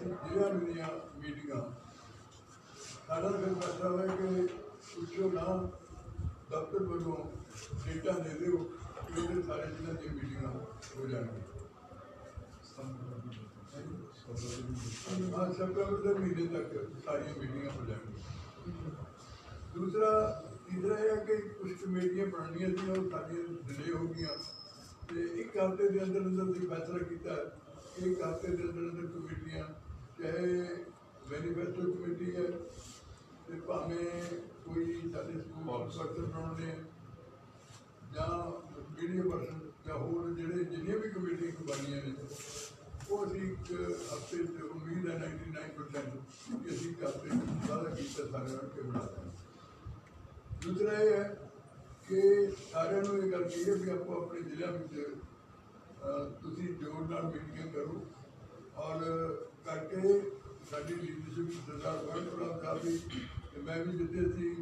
ਅਸੀਂ ਦੀਆਂ ਮੀਟਿੰਗਾਂ। ਸਾਡਾ ਫਿਰ ਫੈਸਲਾ ਹੋਇਆ ਕਿ ਪੁੱਛੋ ਨਾ, ਦਫ਼ਤਰ ਵੱਲੋਂ ਡੇਟਾ ਦੇ ਦਿਓ ਕਿ ਉਹਦੇ ਸਾਰੇ ਜ਼ਿਲ੍ਹਿਆਂ ਦੀਆਂ ਮੀਟਿੰਗਾਂ ਹੋ ਜਾਣਗੀਆਂ। ਹਾਂ, ਸਤੰਬਰ ਦੇ ਮਹੀਨੇ ਤੱਕ ਸਾਰੀਆਂ ਮੀਟਿੰਗਾਂ ਹੋ ਜਾਣਗੀਆਂ। ਦੂਸਰਾ, ਤੀਸਰਾ ਇਹ ਹੈ ਕਿ ਕੁਝ ਕਮੇਟੀਆਂ ਬਣਨੀਆਂ ਸੀ, ਉਹ ਸਾਡੀਆਂ ਡਿਲੇ ਹੋ ਗਈਆਂ। ਤੇ ਇੱਕ ਹਫ਼ਤੇ ਦੇ ਅੰਦਰ ਅੰਦਰ ਦੀ ਫੈਸਲਾ ਕੀਤਾ ਕਿ ਇੱਕ ਹਫ਼ਤੇ ਦੇ ਅੰਦਰ ਅੰਦਰ ਕਮੇਟੀਆਂ ਚਾਹੇ ਮੈਨੀਫੈਸਟੋ ਕਮੇਟੀ ਹੈ ਤੇ ਭਾਵੇਂ ਕੋਈ ਸਾਡੇ ਸਕੂਲ ਪਰਸਨ ਬਣਾਉਣੇ ਜਾਂ ਮੀਡੀਆ ਪਰਸਨ ਜਾਂ ਹੋਰ ਜਿਹੜੇ ਜਿੰਨੀਆਂ ਵੀ ਕਮੇਟੀਆਂ ਬਣੀਆਂ ਨੇ ਉਹ ਅਸੀਂ ਇੱਕ ਹਫ਼ਤੇ ਚ ਉਮੀਦ ਹੈ 99% ਕਿ ਅਸੀਂ ਚ ਸਾਰਾ ਕੀਤਾ ਸਾਰੇ ਰਲ ਕੇ ਬਣਾ ਦਾਂਗੇ ਦੂਸਰਾ ਇਹ ਹੈ ਕਿ ਸਾਰਿਆਂ ਨੂੰ ਇਹ ਗੱਲ ਕਹੀ ਹੈ ਵੀ ਆਪੋ ਆਪਣੇ ਜ਼ਿਲ੍ਹਿਆਂ ਵਿੱਚ ਤੁਸੀਂ ਜੋਰ ਨਾਲ ਮੀਟਿੰਗਾਂ ਕਰੋ ਔਰ ਕਰਕੇ ਸਾਡੀ ਲੀਡਰਸ਼ਿਪ ਸਰਦਾਰ ਵਰਡ ਪ੍ਰੋਗਰਾਮ ਦਾ ਤੇ ਮੈਂ ਵੀ ਜਿੱਥੇ ਸੀ,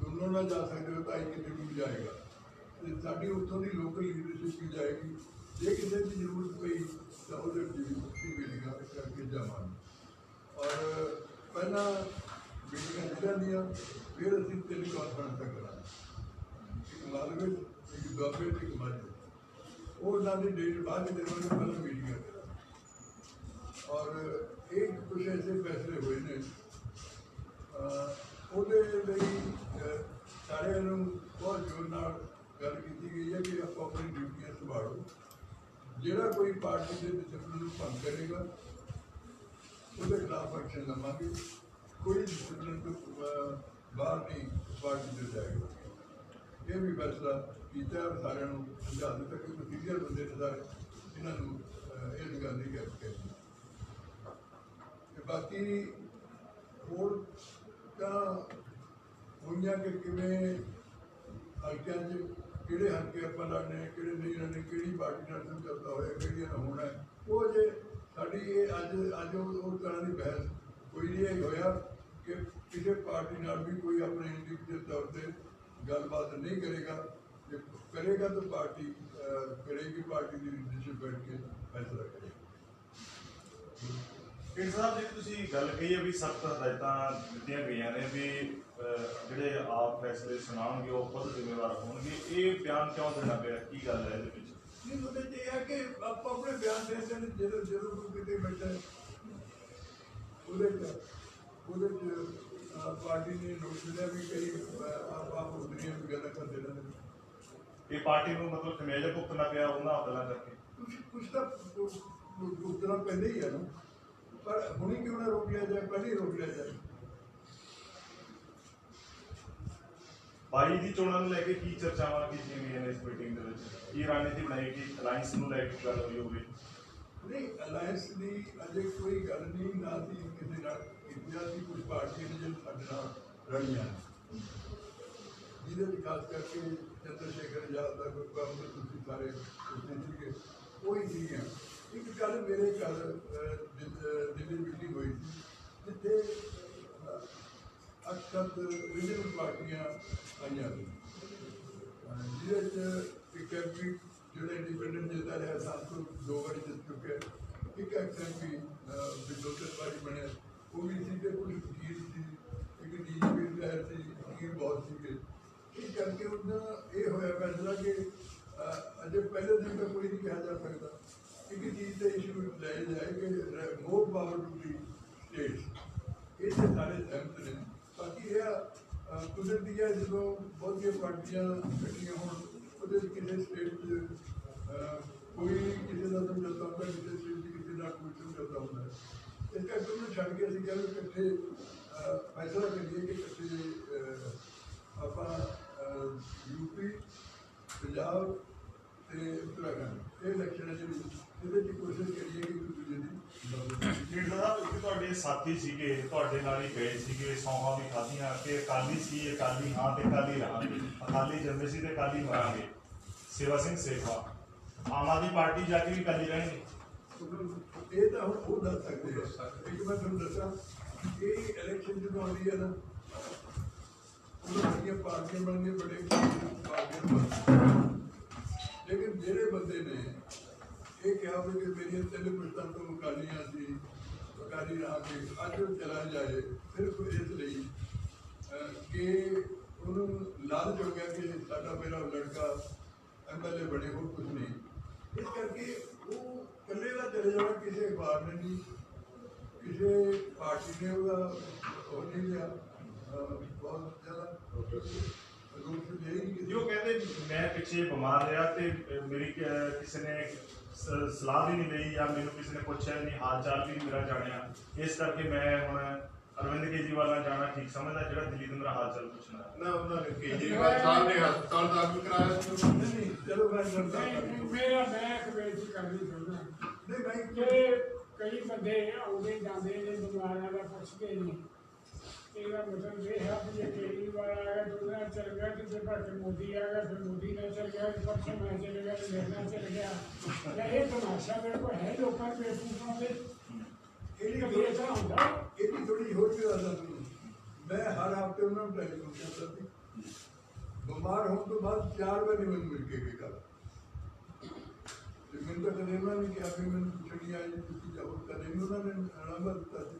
ਦੋਨੋਂ ਨਾਲ ਜਾ ਸਕਦੇ ਹੋ ਤਾਂ ਇੱਕ ਜ਼ਰੂਰ ਜਾਏਗਾ। ਤੇ ਸਾਡੀ ਉੱਥੋਂ ਦੀ ਲੋਕਲ ਲੀਡਰਸ਼ਿਪ ਵੀ ਜਾਏਗੀ। ਜੇ ਕਿਸੇ ਦੀ ਜ਼ਰੂਰਤ ਪਈ, ਤਾਂ ਉਹਦੇ ਵੀ ਮੁਕਤੀ ਮੀਟਿੰਗਾਂ ਕਰਕੇ ਜਾਵਾਂਗੇ। ਔਰ ਪਹਿਲਾਂ ਮੀਟਿੰਗਾਂ ਜ਼ਿਲ੍ਹਿਆਂ ਦੀਆਂ, ਫਿਰ ਅਸੀਂ ਤਿੰਨ ਕਾਨਫਰੰਸ ਕਰਾਂਗੇ। ਇੱਕ ਮਾਲਵੇ ਇੱਕ ਦੁਆਬੇ ਇੱਕ ਮਾਝੇ। ਉਹ ਉਹਨਾਂ ਦੀ ਡੇਟ ਬਾਅਦ ਚ ਦੇਵਾਂਗੇ, ਪਹਿਲਾਂ ਮੀਟਿੰਗਾਂ ਕਰਾਂਗੇ ਔਰ ਇਹ ਕੁਝ ਐਸੇ ਫੈਸਲੇ ਹੋਏ ਨੇ ਉਹਦੇ ਲਈ ਸਾਰਿਆਂ ਨੂੰ ਬਹੁਤ ਜ਼ੋਰ ਨਾਲ ਗੱਲ ਕੀਤੀ ਗਈ ਹੈ ਕਿ ਆਪਾਂ ਆਪਣੀ ਡਿਊਟੀਆਂ ਸੰਭਾਲੋ। ਜਿਹੜਾ ਕੋਈ ਪਾਰਟੀ ਦੇ ਡਿਸਪਲਿਨ ਨੂੰ ਭੰਗ ਕਰੇਗਾ ਉਹਦੇ ਖਿਲਾਫ ਐਕਸ਼ਨ ਲਵਾਂਗੇ। ਕੋਈ ਡਿਸਪਲਿਨ ਤੋਂ ਬਾਹਰ ਨਹੀਂ ਪਾਰਟੀ ਦੇ ਜਾਏਗਾ। ਇਹ ਵੀ ਫੈਸਲਾ ਕੀਤਾ ਔਰ ਸਾਰਿਆਂ ਨੂੰ ਸਮਝਾ ਦਿੱਤਾ ਕਿ ਸੀਨੀਅਰ ਬੰਦੇ ਨੇ ਸਾਰੇ ਇਹਨਾਂ ਨੂੰ ਅਹ, ਇਸ ਗੱਲ ਨਹੀਂ ਗੱਲ ਕਹੀ ਬਾਕੀ ਹੋਰ ਤਾਂ ਹੋਈਆਂ ਕਿ ਕਿਵੇਂ ਹਲਕਿਆਂ 'ਚ, ਕਿਹੜੇ ਹਲਕੇ ਆਪਾਂ ਲੜਨੇ ਕਿਹੜੇ ਨਹੀਂ ਲੜਨੇ ਕਿਹੜੀ ਪਾਰਟੀ ਨਾਲ ਸਮਝੌਤਾ ਹੋਇਆ, ਕਿਹੜੀਆਂ ਨਾਲ ਹੋਣਾ ਉਹ ਜੇ ਸਾਡੀ ਇਹ ਅੱਜ ਅੱਜ ਉਹ ਤਰ੍ਹਾਂ ਦੀ ਬਹਿਸ ਕੋਈ ਨਹੀਂ ਇਹ ਹੋਇਆ ਕਿ ਕਿਸੇ ਪਾਰਟੀ ਨਾਲ ਵੀ ਕੋਈ ਆਪਣੇ ਇੰਡੀਵਿਜੂਅਲ ਤੌਰ ਤੇ ਗੱਲਬਾਤ ਨਹੀਂ ਕਰੇਗਾ। ਜੇ ਕਰੇਗਾ ਤਾਂ ਪਾਰਟੀ ਕਰੇਗੀ ਪਾਰਟੀ ਦੀ ਲੀਡਰਸ਼ਿਪ ਬੈਠ ਕੇ ਫੈਸਲਾ ਕਰੇਗੀ। ਪਿੰਡ ਸਾਹਿਬ ਜੀ ਤੁਸੀਂ ਗੱਲ ਕਹੀ ਹੈ ਵੀ ਸਖਤ ਹਦਾਇਤਾਂ ਦਿੱਤੀਆਂ ਗਈਆਂ ਨੇ ਵੀ ਅਹ, ਜਿਹੜੇ ਆਪ ਫੈਸਲੇ ਸੁਣਾਉਣਗੇ ਉਹ ਖੁਦ ਜ਼ਿੰਮੇਵਾਰ ਹੋਣਗੇ ਇਹ ਬਿਆਨ ਕਿਉਂ ਦੇਣਾ ਪਿਆ ਕੀ ਗੱਲ ਹੈ ਇਹਦੇ ਵਿੱਚ? ਨਹੀਂ ਉਹਦੇ ਚ ਇਹ ਹੈ ਕਿ ਆਪਾਂ ਆਪਣੇ ਬਿਆਨ ਦੇ ਦੇ ਜਦੋਂ ਜਦੋਂ ਕੋਈ ਕਿਤੇ ਬੈਠਾ ਹੈ, ਉਹਦੇ ਚ ਉਹਦੇ ਚ ਅਹ, ਪਾਰਟੀ ਨੇ ਨੋਟ ਲਿਆ ਵੀ ਕਈ ਆਪਾਂ ਉਦਰੀਆਂ ਵੀ ਗੱਲਾਂ ਕਰਦੇ ਰਹਿੰਦੇ ਨੇ। ਇਹ ਪਾਰਟੀ ਨੂੰ ਮਤਲਬ ਖਮਿਆਜਾ ਭੁਗਤਣਾ ਪਿਆ ਉਹਨਾਂ ਗੱਲਾਂ ਕਰਕੇ? ਕੁਛ ਕੁਛ ਤਾਂ ਉਤਰਾ ਪਹਿਲੇ ਹੀ ਹੈ ਨਾ। ਪਰ ਹੁਣੀ ਕਿਉਂ ਨਾ ਰੋਕ ਲਿਆ ਜਾਏ? ਪਹਿਲੇ ਹੀ ਰੋਕ ਲਿਆ ਜਾਏ। ਬਾਈ ਦੀ ਚੋਣਾਂ ਨੂੰ ਲੈ ਕੇ ਕੀ ਚਰਚਾਵਾਂ ਕੀਤੀਆਂ ਗਈਆਂ ਨੇ ਇਸ ਮੀਟਿੰਗ ਦੇ ਵਿੱਚ? ਕੀ ਰਣਨੀਤੀ ਬਣਾਈ ਕਿ ਅਲਾਈਅੰਸ ਨੂੰ ਲੈ ਕੇ ਗੱਲ ਹੋਈ ਹੋਵੇ। ਨਹੀਂ ਅਲਾਈਅੰਸ ਦੀ ਅਜੇ ਕੋਈ ਗੱਲ ਨਹੀਂ ਨਾ ਸੀ ਕਿਸੇ ਨਾਲ ਇੰਡੀਆ ਦੀ ਕੁਝ ਪਾਰਟੀਆਂ ਨੇ ਜਿਹੜੇ ਸਾਡੇ ਨੇ। ਜਿਹਦੇ ਵਿੱਚ ਖਾਸ ਕਰਕੇ ਚੰਦਰ ਸ਼ੇਖਰ ਆਜ਼ਾਦ ਦਾ ਕੋਈ ਕੰਮ ਤੁਸੀਂ ਸਾਰੇ ਸੀਗੇ ਉਹ ਹੀ ਇੱਕ ਕੱਲ ਮੇਰੇ ਘਰ ਦਿੱਲੀ ਮੀਟਿੰਗ ਹੋਈ ਸੀ, ਜਿੱਥੇ ਅਕਸਰ ਰੀਜਨਲ ਪਾਰਟੀਆਂ ਆਈਆਂ ਜਿਹਦੇ ਚ ਇੱਕ ਐਮਪੀ ਜਿਹੜਾ ਇੰਡੀਪੈਂਡੈਂਟ ਜਿੱਤਾ ਰਿਹਾ ਸਾਤ ਤੋਂ ਦੋ ਵਾਰੀ ਜਿੱਤ ਚੁੱਕਿਆ ਇੱਕ ਐਮਪੀ ਵਿਦੋਦਰ ਵਾਰੀ ਬਣਿਆ। ਉਹ ਵੀ ਸੀ ਤੇ ਕੁਝ ਵਕੀਲ ਸੀ। ਇੱਕ ਡੀਜੀਪੀ ਲਹਿਰ ਸੀ ਵਕੀਲ ਬਹੁਤ ਸੀਗੇ ਇਹ ਕਰਕੇ ਉਹਨਾਂ ਇਹ ਹੋਇਆ ਫੈਸਲਾ ਕਿ ਅਜੇ ਪਹਿਲੇ ਦਿਨ ਤਾਂ ਕੋਈ ਨਹੀਂ ਕਿਹਾ ਜਾ ਸਕਦਾ। ਇੱਕ ਚੀਜ਼ ਤੇ ਇਸ਼ੂ ਲੈ ਜਾਏ ਕਿ more power to the states ਇਹ ਤੇ ਸਾਰੇ ਸਹਿਮਤ ਨੇ ਬਾਕੀ ਇਹ ਅਹ, ਕੁਦਰਤੀ ਹੈ ਜਦੋਂ ਬਹੁਤੀਆਂ ਪਾਰਟੀਆਂ ਇਕੱਠੀਆਂ ਹੋਣ ਉਹਦੇ ਵਿੱਚ ਕਿਸੇ ਸਟੇਟ 'ਚ ਅਹ, ਕੋਈ ਕਿਸੇ ਦਾ ਸਮਝੌਤਾ ਹੁੰਦਾ ਕਿਸੇ ਸਟੇਟ 'ਚ ਕਿਸੇ ਨਾਲ ਕੋਈ ਸਮਝੌਤਾ ਹੁੰਦਾ ਹੈ ਇਸ ਕਰਕੇ ਉਹਨੂੰ ਛੱਡ ਕੇ ਅਸੀਂ ਕਹਿੰਦੇ ਇਕੱਠੇ ਅਹ, ਫੈਸਲਾ ਕਰੀਏ ਕਿ ਇਕੱਠੇ ਅਹ, ਆਪਾਂ ਯੂਪੀ ਪੰਜਾਬ ਤੇ ਉੱਤਰਾਖੰਡ ਇਹ ਇਲੈਕਸ਼ਨ ਹੈ ਜਿਹੜੀ ਇਹਦੇ 'ਚ ਕੋਸ਼ਿਸ਼ ਕਰੀਏ ਕਿ ਇੱਕ ਦੂਜੇ ਦੀ। ਪਿੰਡ ਸਾਹਿਬ ਇੱਕ ਤੁਹਾਡੇ ਸਾਥੀ ਸੀਗੇ ਤੁਹਾਡੇ ਨਾਲ ਹੀ ਗਏ ਸੀਗੇ ਸੌਹਾਂ ਵੀ ਖਾਧੀਆਂ ਕਿ ਅਕਾਲੀ ਸੀ ਅਕਾਲੀ ਹਾਂ ਤੇ ਅਕਾਲੀ ਰਹਾਂਗੇ ਅਕਾਲੀ ਜੰਮੇ ਸੀ ਤੇ ਅਕਾਲੀ ਮਰਾਂਗੇ ਸੇਵਾ ਸਿੰਘ ਸੇਖਵਾ ਆਮ ਆਦਮੀ ਪਾਰਟੀ ਜਾ ਕੇ ਵੀ ਅਕਾਲੀ ਰਹਿਣਗੇ। ਇਹ ਤਾਂ ਹੁਣ ਉਹ ਦੱਸ ਸਕਦੇ ਆ। ਇੱਕ ਮੈਂ ਤੁਹਾਨੂੰ ਦੱਸਾਂ ਇਹ ਇਲੈਕਸ਼ਨ ਜਦੋਂ ਆਉਂਦੀ ਹੈ ਨਾ ਉਦੋਂ ਸਾਡੀਆਂ ਪਾਰਟੀਆਂ ਬਣਦੀਆਂ ਬੜੇ ਪਾਰਟੀਆਂ ਲੇਕਿਨ ਜਿਹੜੇ ਬੰਦੇ ਨੇ ਇਹ ਕਿਹਾ ਵੀ ਕਿ ਮੇਰੀਆਂ ਤਿੰਨ ਪੁਸ਼ਤਾਂ ਤੋਂ ਅਕਾਲੀਆਂ ਸੀ, ਅਕਾਲੀ ਰਾਹ ਕੇ ਅੱਜ ਉਹ ਚਲਾ ਜਾਏ, ਸਿਰਫ ਇਸ ਲਈ ਕਿ ਉਹਨੂੰ ਲਾਲਚ ਹੋ ਗਿਆ ਕਿ ਸਾਡਾ ਮੇਰਾ ਲੜਕਾ ਐਮਐਲਏ ਬਣੇ, ਹੋਰ ਕੁਝ ਨਹੀਂ। ਇਸ ਕਰਕੇ ਉਹ ਇਕੱਲੇ ਦਾ ਚਲੇ ਜਾਣਾ ਕਿਸੇ ਅਖਬਾਰ ਨੇ ਨਹੀਂ, ਕਿਸੇ ਪਾਰਟੀ ਨੇ ਉਹਦਾ ਉਹ ਨਹੀਂ ਲਿਆ। ਬਹੁਤ ਜ਼ਿਆਦਾ ਜੋ ਕਹਿੰਦੇ ਮੈਂ ਪਿੱਛੇ ਬਿਮਾਰ ਰਿਹਾ ਤੇ ਮੇਰੀ ਕਿਸੇ ਨੇ ਸਲਾਹ ਵੀ ਨਹੀਂ ਲਈ ਜਾਂ ਮੈਨੂੰ ਕਿਸੇ ਨੇ ਪੁੱਛਿਆ ਨਹੀਂ ਹਾਲ ਚਾਲ ਵੀ ਨਹੀਂ ਮੇਰਾ ਜਾਣਿਆ। ਇਸ ਕਰਕੇ ਮੈਂ ਹੁਣ ਅਰਵਿੰਦ ਕੇਜਰੀਵਾਲ ਨਾਲ ਜਾਣਾ ਠੀਕ ਸਮਝਦਾ ਜਿਹੜਾ ਦਿੱਲੀ ਤੋਂ ਮੇਰਾ ਹਾਲ ਚਾਲ ਪੁੱਛਣਾ। ਨਾ ਉਹਨਾਂ ਨੇ ਕੇਜਰੀਵਾਲ ਸਾਹਿਬ ਨੇ ਹਸਪਤਾਲ ਦਾਖਲ ਕਰਾਇਆ। ਸੀ ਨਹੀਂ, ਚਲੋ ਮੈਂ ਮੇਰਾ ਮੈਂ ਬੇਨਤੀ ਕਰਨੀ ਚਾਹੁੰਦਾ। ਨਹੀਂ ਭਾਈ ਕਿ ਕਈ ਬੰਦੇ ਆਉਂਦੇ ਜਾਂਦੇ ਨੇ ਬਿਮਾਰਾਂ ਦਾ ਪੁੱਛਦੇ ਨਹੀਂ ਇਹਦਾ ਮਤਲਬ ਇਹ ਹੈ ਕਿ ਜੇ ਕੇਜਰੀਵਾਲ ਆ ਗਿਆ ਦੂਸਰਾ ਚੱਲ ਗਿਆ ਕਿਸੇ ਪਾਸੇ ਮੋਦੀ ਆ ਗਿਆ ਫਿਰ ਮੋਦੀ ਨਾਲ ਚੱਲ ਗਿਆ ਫਿਰ ਪਰਸੋਂ ਮੈਂ ਚੱਲ ਗਿਆ ਫਿਰ ਮੇਰੇ ਨਾਲ ਚੱਲ ਗਿਆ ਜਾਂ ਇਹ ਤਮਾਸ਼ਾ ਮੇਰੇ ਕੋਲ ਹੈ ਲੋਕਾਂ ਦੇ ਬੇਵਕੂਫਾਂ ਦੇ ਇਹਦੀ ਕਦੀ ਇਸ ਤਰ੍ਹਾਂ ਹੁੰਦਾ ਇਹਦੀ ਥੋੜੀ ਹੋਰ ਵੀ ਗੱਲ ਤੁਹਾਨੂੰ ਮੈਂ ਹਰ ਹਫ਼ਤੇ ਉਹਨਾਂ ਨੂੰ ਟੈਲੀਫੋਨ ਕਰਦਾ ਸੀ ਬਿਮਾਰ ਹੋਣ ਤੋਂ ਬਾਅਦ ਚਾਰ ਵਾਰੀ ਮੈਨੂੰ ਮਿਲ ਕੇ ਗਏ ਕੱਲ ਤੇ ਮੈਨੂੰ ਤਾਂ ਕਦੇ ਉਹਨਾਂ ਨੇ ਕਿਹਾ ਵੀ ਮੈਨੂੰ ਪੁੱਛਣੀ ਆਈ ਤੁਸੀਂ ਜਾਓ ਕਦੇ ਨਹੀਂ ਉਹਨਾਂ ਨੇ ਨੰਬਰ ਦਿੱਤਾ ਸੀ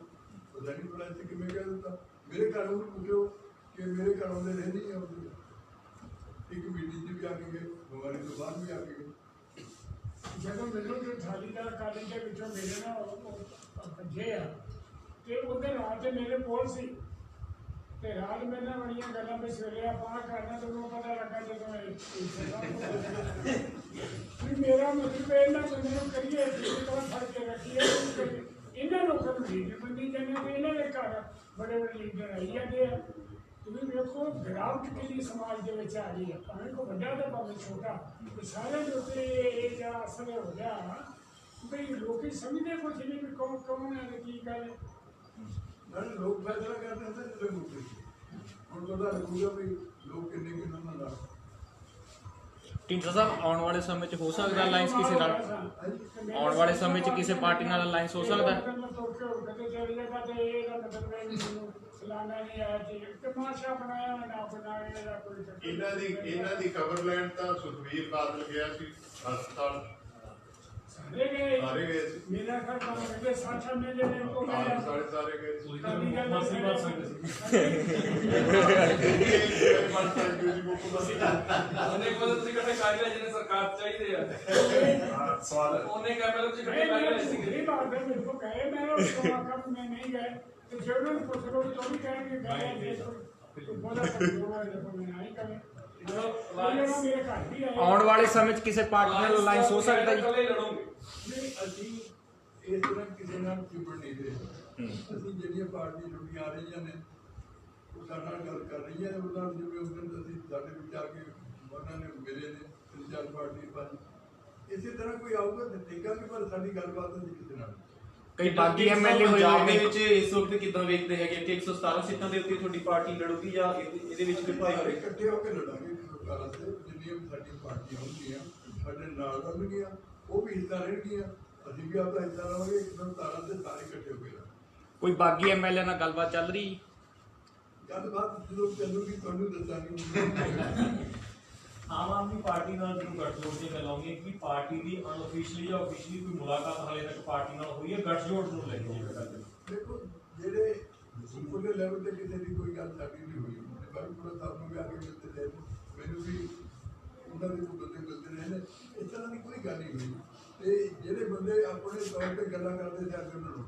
ਪਤਾ ਨਹੀਂ ਪੜਾ ਸੀ ਕਿਵੇਂ ਕਹਿ ਦਿੱਤਾ ਮੇਰੇ ਘਰ ਉਹਨੂੰ ਪੁੱਛੋ ਕਿ ਮੇਰੇ ਘਰ ਆਉਂਦੇ ਰਹਿੰਦੀ ਆ ਉਹਦੀ ਇੱਕ ਮੀਟਿੰਗ 'ਚ ਵੀ ਆ ਕੇ ਗਏ, ਬਿਮਾਰੀ ਤੋਂ ਬਾਅਦ ਵੀ ਆ ਕੇ ਗਏ। ਜਦੋਂ ਮੈਨੂੰ ਜੋ ਥਾਲੀਦਾਰ ਕਾਲਜ ਦੇ ਵਿੱਚੋਂ ਮੇਰੇ ਨਾਲ ਉਹ- ਉਹ ਭੱਜੇ ਆ, ਤੇ ਉਹਦੇ ਰਾਤ ਤੇ ਮੇਰੇ ਕੋਲ ਸੀ। ਤੇ ਰਾਤ ਮੇਰੇ ਨਾਲ ਬੜੀਆਂ ਗੱਲਾਂ, ਵੀ ਸਵੇਰੇ ਆਪਾਂ ਆਹ ਕਰਨਾ ਤੇ ਉਹਨੂੰ ਪਤਾ ਲੱਗਾ ਜਦੋਂ ਇਹ ਇੱਥੇ ਸਭ ਕੁਝ ਵੀ ਮੇਰਾ ਮਤਲਬ ਇਹ ਨਾ ਬੰਦੇ ਨੂੰ ਕਰੀਏ ਕਿਸੇ ਤਰ੍ਹਾਂ ਫੜ ਕੇ ਰੱਖੀਏ ਉਹਨੂੰ ਕਰੀਏ। ਇਹਨਾਂ ਲੋਕਾਂ ਨੂੰ ਲੀਡਰ ਬੰਦੀ ਜਾਂਦੇ ਤੇ ਇਹਨਾਂ ਦੇ ਘਰ ਬੜੇ ਬੜੇ ਲੀਡਰ ਆਈ ਜਾਂਦੇ ਆ। ਤੁਸੀਂ ਵੇਖੋ ਗਿਰਾਵਟ ਕਿੰਨੀ ਸਮਾਜ ਦੇ ਵਿੱਚ ਆ ਰਹੀ ਹੈ ਭਾਵੇਂ ਕੋ ਵੱਡਾ ਤੇ ਭਾਵੇਂ ਛੋਟਾ। ਤੇ ਸਾਰਿਆਂ ਦੇ ਉੱਤੇ ਇਹ ਜਿਹੜਾ ਅਸਰ ਹੋ ਗਿਆ ਵੀ ਲੋਕੀ ਸਮਝਦੇ ਕੁਝ ਨਹੀਂ ਵੀ ਕੌਣ ਕੌਣ ਹੈ ਤੇ ਕੀ ਗੱਲ ਹੈ। ਲੋਕ ਫੈਸਲਾ ਕਰਦੇ ਹੁੰਦੇ ਜਿਹੜੇ ਮੁੱਦੇ ਹੁਣ ਪਤਾ ਲੱਗੂਗਾ ਵੀ ਲੋਕ ਕਿੰਨੇ ਕਿੰਨਾ ਨਾਲ ਲੜ ਸਾਹਿਬ, ਆਉਣ ਵਾਲੇ ਸਮੇਂ 'ਚ ਹੋ ਸਕਦਾ ਅਲਾਈਅੰਸ ਕਿਸੇ ਨਾਲ ਆਉਣ ਵਾਲੇ ਸਮੇਂ 'ਚ ਕਿਸੇ ਪਾਰਟੀ ਨਾਲ ਅਲਾਈਅੰਸ ਹੋ ਸਕਦਾ ਹੈ? ਇਹਨਾਂ ਦੀ ਇਹਨਾਂ ਦੀ ਖਬਰ ਲੈਣ ਤਾਂ ਸੁਖਵੀਰ ਬਾਦਲ ਗਿਆ ਸੀ ਹਸਪਤਾਲ ਸਾਰੇ ਗਏ ਸਾਰੇ ਗਏ ਸੀ ਮੇਰਾ ਘਰ ਕੰਮ ਕਰਦੇ ਸਾਥਾ ਮੇਰੇ ਨੇ ਕੋ ਨਾਲ ਸਾਰੇ ਸਾਰੇ ਗਏ ਸੀ ਕਾਲੀ ਗੱਲ ਮਾਸੀ ਬਾਤ ਇਹ ਬਣ ਸਕਦੀ ਸੀ ਮੁੱਖ ਮੰਤਰੀ ਉਹਨੇ ਕੋਲ ਤੁਸੀਂ ਕਹਿੰਦੇ ਕਾਇਦਾ ਜਿਹਨੇ ਸਰਕਾਰ ਚਾਹੀਦੇ ਆ ਹਾਂ, ਸਵਾਲ ਉਹਨੇ ਕਿਹਾ ਪਹਿਲਾਂ ਤੁਸੀਂ ਮੈਂ ਕਹਿੰਦੇ ਕਾਇਦਾ ਮੈਂ ਸੀ ਸਿੱਧੀ ਬਾਤ ਹੈ ਮੇਰੇ ਕੋ ਕਹੇ ਮੈਂ ਉਸ ਤੋਂ ਕੰਮ ਮੈਂ ਨਹੀਂ ਗਏ ਤੇ ਜੇ ਉਹਨਾਂ ਨੂੰ ਪੁੱਛ ਲੋ ਤਾਂ ਵੀ ਕਹਿਣਗੇ ਗਏ ਜੇ ਕੋਈ ਬੋਲਾ ਕਰੋਗਾ ਜੇ ਮੈਂ ਨਹੀਂ ਕਰੇ ਉਹਨਾਂ ਮੇਰੇ ਘਰ ਵੀ ਆਏ ਆਉਣ ਵਾਲੇ ਸਮੇਂ 'ਚ ਕਿਸੇ ਪਾਰਟੀ ਨਾਲ ਅਲਾਈਅੰਸ ਹੋ ਸਕਦਾ ਜੀ ਇਕੱਲੇ ਲੜੋਗੇ ਨਹੀਂ ਅਸੀਂ ਇਸ ਤਰ੍ਹਾਂ ਕਿਸੇ ਨਾਲ ਚਿਪੜ ਨਹੀਂ ਰਹੇ। ਅਸੀਂ ਜਿਹੜੀਆਂ ਪਾਰਟੀ ਜੁੜੀਆਂ ਆ ਰਹੀਆਂ ਨੇ ਉਹ ਸਾਡੇ ਨਾਲ ਗੱਲ ਕਰ ਰਹੀਆਂ ਨੇ ਉਹਨਾਂ ਨੂੰ ਜਿਵੇਂ ਉਸ ਦਿਨ ਅਸੀਂ ਸਾਡੇ ਵਿੱਚ ਆ ਕੇ ਉਹਨਾਂ ਨੇ ਮਿਲੇ ਨੇ ਤਿੰਨ ਪਾਰਟੀ ਪੰਜ। ਇਸੇ ਤਰ੍ਹਾਂ ਕੋਈ ਆਊਗਾ ਦੇਖਾਂਗੇ ਪਰ ਸਾਡੀ ਗੱਲਬਾਤ ਨਹੀਂ ਕਿਸੇ ਨਾਲ ਕਈ ਬਾਗੀ ਐਮਐਲਏ ਹੋਏ ਪੰਜਾਬ ਦੇ ਵਿੱਚ ਇਸ ਵਕਤ ਕਿੱਦਾਂ ਵੇਖਦੇ ਹੈਗੇ ਕਿ 117 ਸੀਟਾਂ ਦੇ ਉੱਤੇ ਤੁਹਾਡੀ ਪਾਰਟੀ ਲੜੂਗੀ ਜਾਂ ਇਹਦੇ ਵਿੱਚ ਕੋਈ ਭਾਈ ਹੋਵੇ? ਇਕੱਠੇ ਹੋ ਕੇ ਲੜਾਂਗੇ ਲੋਕਾਂ ਵਾਸਤੇ ਜਿੰਨੀਆਂ ਵੀ ਸਾਡੀਆਂ ਪਾਰਟੀਆਂ ਹੋਣਗੀਆਂ ਸਾਡੇ ਨਾਲ ਰਲਣਗੀਆਂ। ਉਹ ਵੀ ਹਿੱਸਾ ਲੈਣਗੀਆਂ ਅਸੀਂ ਵੀ ਆਪਦਾ ਹਿੱਸਾ ਲਵਾਂਗੇ ਇੱਕ ਦਿਨ ਤਾਰਾਂ ਤੇ ਸਾਰੇ ਇਕੱਠੇ ਹੋ ਕੇ ਲੜਾਂਗੇ ਕੋਈ ਬਾਗੀ ਐਮਐਲਏ ਨਾਲ ਗੱਲਬਾਤ ਚੱਲ ਰਹੀ? ਜੀ? ਗੱਲਬਾਤ ਜਦੋਂ ਚੱਲੂਗੀ ਤੁਹਾਨੂੰ ਦੱਸਾਂਗੇ। ਆਮ ਆਦਮੀ ਪਾਰਟੀ ਨਾਲ ਜਦੋਂ ਗੱਠਜੋੜ ਦੀ ਹੈ ਕਿ ਪਾਰਟੀ ਦੀ ਅਨਅਫੀਸ਼ੀਅਲੀ ਜਾਂ ਅਫੀਸ਼ੀਅਲੀ ਕੋਈ ਮੁਲਾਕਾਤ ਹਾਲੇ ਤੱਕ ਪਾਰਟੀ ਨਾਲ ਹੋਈ ਹੈ ਗੱਠਜੋੜ ਨੂੰ ਲੈ ਕੇ ਦੇਖੋ ਜਿਹੜੇ ਉੱਪਰਲੇ ਲੈਵਲ ਤੇ ਕਿਸੇ ਦੀ ਕੋਈ ਗੱਲ ਸਾਡੀ ਨਹੀਂ ਹੋਈ। ਬਾਈ ਪੂਰਾ ਸਾਹਿਬ ਨੂੰ ਵੀ ਆ ਕੇ ਮਿਲਦੇ। ਮੈਨੂੰ ਵੀ ਉਹਨਾਂ ਦੇ ਕੋਈ ਬੰਦੇ ਮਿਲਦੇ ਰਹੇ ਨੇ। ਇਸ ਤਰ੍ਹਾਂ ਦੀ ਕੋਈ ਗੱਲ ਨਹੀਂ ਹੋਈ। ਤੇ ਜਿਹੜੇ ਬੰਦੇ ਆਪਣੇ ਤੌਰ ਤੇ ਗੱਲਾਂ ਕਰਦੇ ਸੀ, ਅੱਜ ਉਹਨਾਂ ਨੂੰ